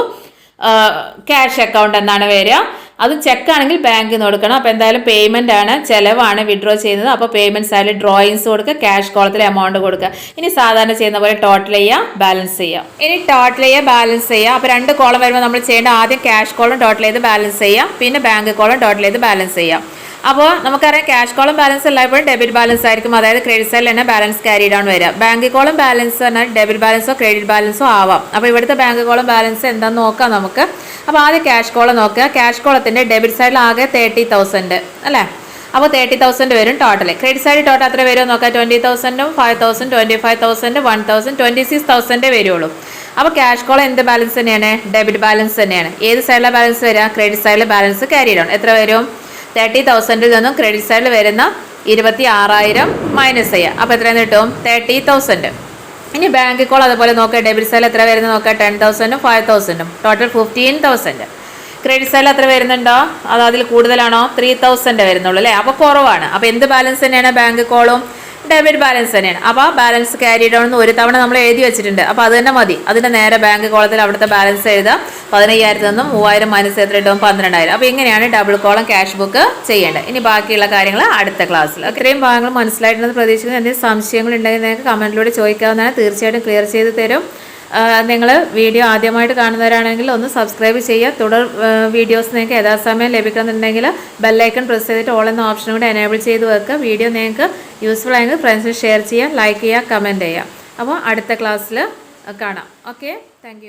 cash account എന്നാണ് വരിക. അത് ചെക്ക് ആണെങ്കിൽ ബാങ്കിൽ നിന്ന് കൊടുക്കണം. അപ്പോൾ എന്തായാലും പേയ്മെന്റ് ആണ് ചിലവാണ് വിഡ്രോ ചെയ്യുന്നത്. അപ്പോൾ പേയ്മെന്റ്സ് ആയാലും ഡ്രോയിങ്സ് കൊടുക്കുക ക്യാഷ് കോളത്തിൽ എമൗണ്ട് കൊടുക്കുക. ഇനി സാധാരണ ചെയ്യുന്ന പോലെ ടോട്ടൽ ചെയ്യുക ബാലൻസ് ചെയ്യുക ഇനി ടോട്ടൽ ചെയ്യുക ബാലൻസ് ചെയ്യുക അപ്പോൾ രണ്ട് കോളം വരുമ്പോൾ നമ്മൾ ചെയ്യേണ്ട ആദ്യം ക്യാഷ് കോളം ടോട്ടൽ ചെയ്ത് ബാലൻസ് ചെയ്യുക പിന്നെ ബാങ്ക് കോളം ടോട്ടൽ ചെയ്ത് ബാലൻസ് ചെയ്യുക അപ്പോൾ നമുക്കറിയാം ക്യാഷ് കോളം ബാലൻസ് എല്ലായ്പ്പോഴും ഡെബിറ്റ് ബാലൻസ് ആയിരിക്കും. അതായത് ക്രെഡിറ്റ് സൈഡിൽ തന്നെ ബാലൻസ് ക്യാരി ഡൗൺ വരിക. ബാങ്ക് കോളം ബാലൻസ് പറഞ്ഞാൽ ഡെബിറ്റ് ബാലൻസോ ക്രെഡിറ്റ് ബാലൻസോ ആവാം. അപ്പോൾ ഇവിടുത്തെ ബാങ്ക് കോളം ബാലൻസ് എന്താണെന്ന് നോക്കാം നമുക്ക്. അപ്പോൾ ആദ്യം ക്യാഷ് കോളം നോക്കുക. ക്യാഷ് കോളത്തിന്റെ ഡെബിറ്റ് സൈഡിൽ ആകെ തേർട്ടി തൗസൻഡ് അല്ലേ? അപ്പോൾ തേർട്ടി തൗസൻഡ് വരും ടോട്ടൽ ക്രെഡിറ്റ് സൈഡ് ടോട്ടൽ അത്ര വരുമോ നോക്കാം. Twenty തൗസൻഡും five thousand twenty five thousand one thousand twenty six തൗസൻഡേ വരുള്ളൂ അപ്പോൾ ക്യാഷ് കോൾ എന്ത് ബാലൻസ് തന്നെയാണ്? ഡെബിറ്റ് ബാലൻസ് തന്നെയാണ്. ഏത് സൈഡിലെ ബാലൻസ് വരിക? ക്രെഡിറ്റ് സൈഡിലെ ബാലൻസ് ക്യാരി ഡൗൺ എത്ര വരും? തേർട്ടി തൗസൻഡിൽ നിന്നും ക്രെഡിറ്റ് സൈഡിൽ വരുന്ന ഇരുപത്തി ആറായിരം മൈനസ് ചെയ്യുക അപ്പോൾ എത്രയാണ് കിട്ടും? തേർട്ടി തൗസൻഡ് ഇനി ബാങ്ക് കോൾ അതുപോലെ നോക്കുക ഡെബിറ്റ് സൈഡിൽ എത്ര വരുന്നത് നോക്കുക ടെൻ തൗസൻഡും ഫൈവ് തൗസൻഡും ടോട്ടൽ ഫിഫ്റ്റീൻ തൗസൻഡ് ക്രെഡിറ്റ് സൈഡിൽ എത്ര വരുന്നുണ്ടോ? അത് അതിൽ കൂടുതലാണോ? ത്രീ തൗസൻഡ് വരുന്നുള്ളൂ അല്ലേ? അപ്പോൾ കുറവാണ്. അപ്പോൾ എന്ത് ബാലൻസ് തന്നെയാണ് ബാങ്ക് കോളും ഡെബിറ്റ് ബാലൻസ് തന്നെയാണ്. അപ്പോൾ ആ ബാലൻസ് ക്യാരി ഡൗൺ എന്ന് ഒരു തവണ നമ്മൾ എഴുതി വെച്ചിട്ടുണ്ട്. അപ്പോൾ അത് തന്നെ മതി. അതിന്റെ നേരെ ബാങ്ക് കോളത്തിൽ അവിടുത്തെ ബാലൻസ് എഴുതുക പതിനയ്യായിരത്തിൽ നിന്നും മൂവായിരം മൈനസ് എത്ര ഇടും പന്ത്രണ്ടായിരം. അപ്പോൾ ഇങ്ങനെയാണ് ഡബിൾ കോളം ക്യാഷ് ബുക്ക് ചെയ്യേണ്ടത്. ഇനി ബാക്കിയുള്ള കാര്യങ്ങൾ അടുത്ത ക്ലാസ്സിൽ ഇത്രയും ഭാഗങ്ങൾ മനസ്സിലായിട്ടുണ്ടെന്ന് പ്രതീക്ഷിക്കുന്നു. എന്തെങ്കിലും സംശയങ്ങൾ ഉണ്ടെങ്കിൽ നിങ്ങൾക്ക് കമന്റിലൂടെ ചോദിക്കാവുന്നതാണ്. തീർച്ചയായിട്ടും ക്ലിയർ ചെയ്ത് തരും. നിങ്ങൾ വീഡിയോ ആദ്യമായിട്ട് കാണുന്നവരാണെങ്കിൽ ഒന്ന് സബ്സ്ക്രൈബ് ചെയ്യുക. തുടർ വീഡിയോസ് നിങ്ങൾക്ക് യഥാസമയം ലഭിക്കുന്നുണ്ടെങ്കിൽ ബെല്ലൈക്കൺ പ്രസ് ചെയ്തിട്ട് ഓൾ എന്ന ഓപ്ഷനും കൂടെ എനേബിൾ ചെയ്ത് വെക്കുക. വീഡിയോ നിങ്ങൾക്ക് യൂസ്ഫുൾ ആയെങ്കിൽ ഫ്രണ്ട്സിന് ഷെയർ ചെയ്യുക ലൈക്ക് ചെയ്യുക കമന്റ് ചെയ്യുക. അപ്പോൾ അടുത്ത ക്ലാസ്സിൽ കാണാം. Okay thank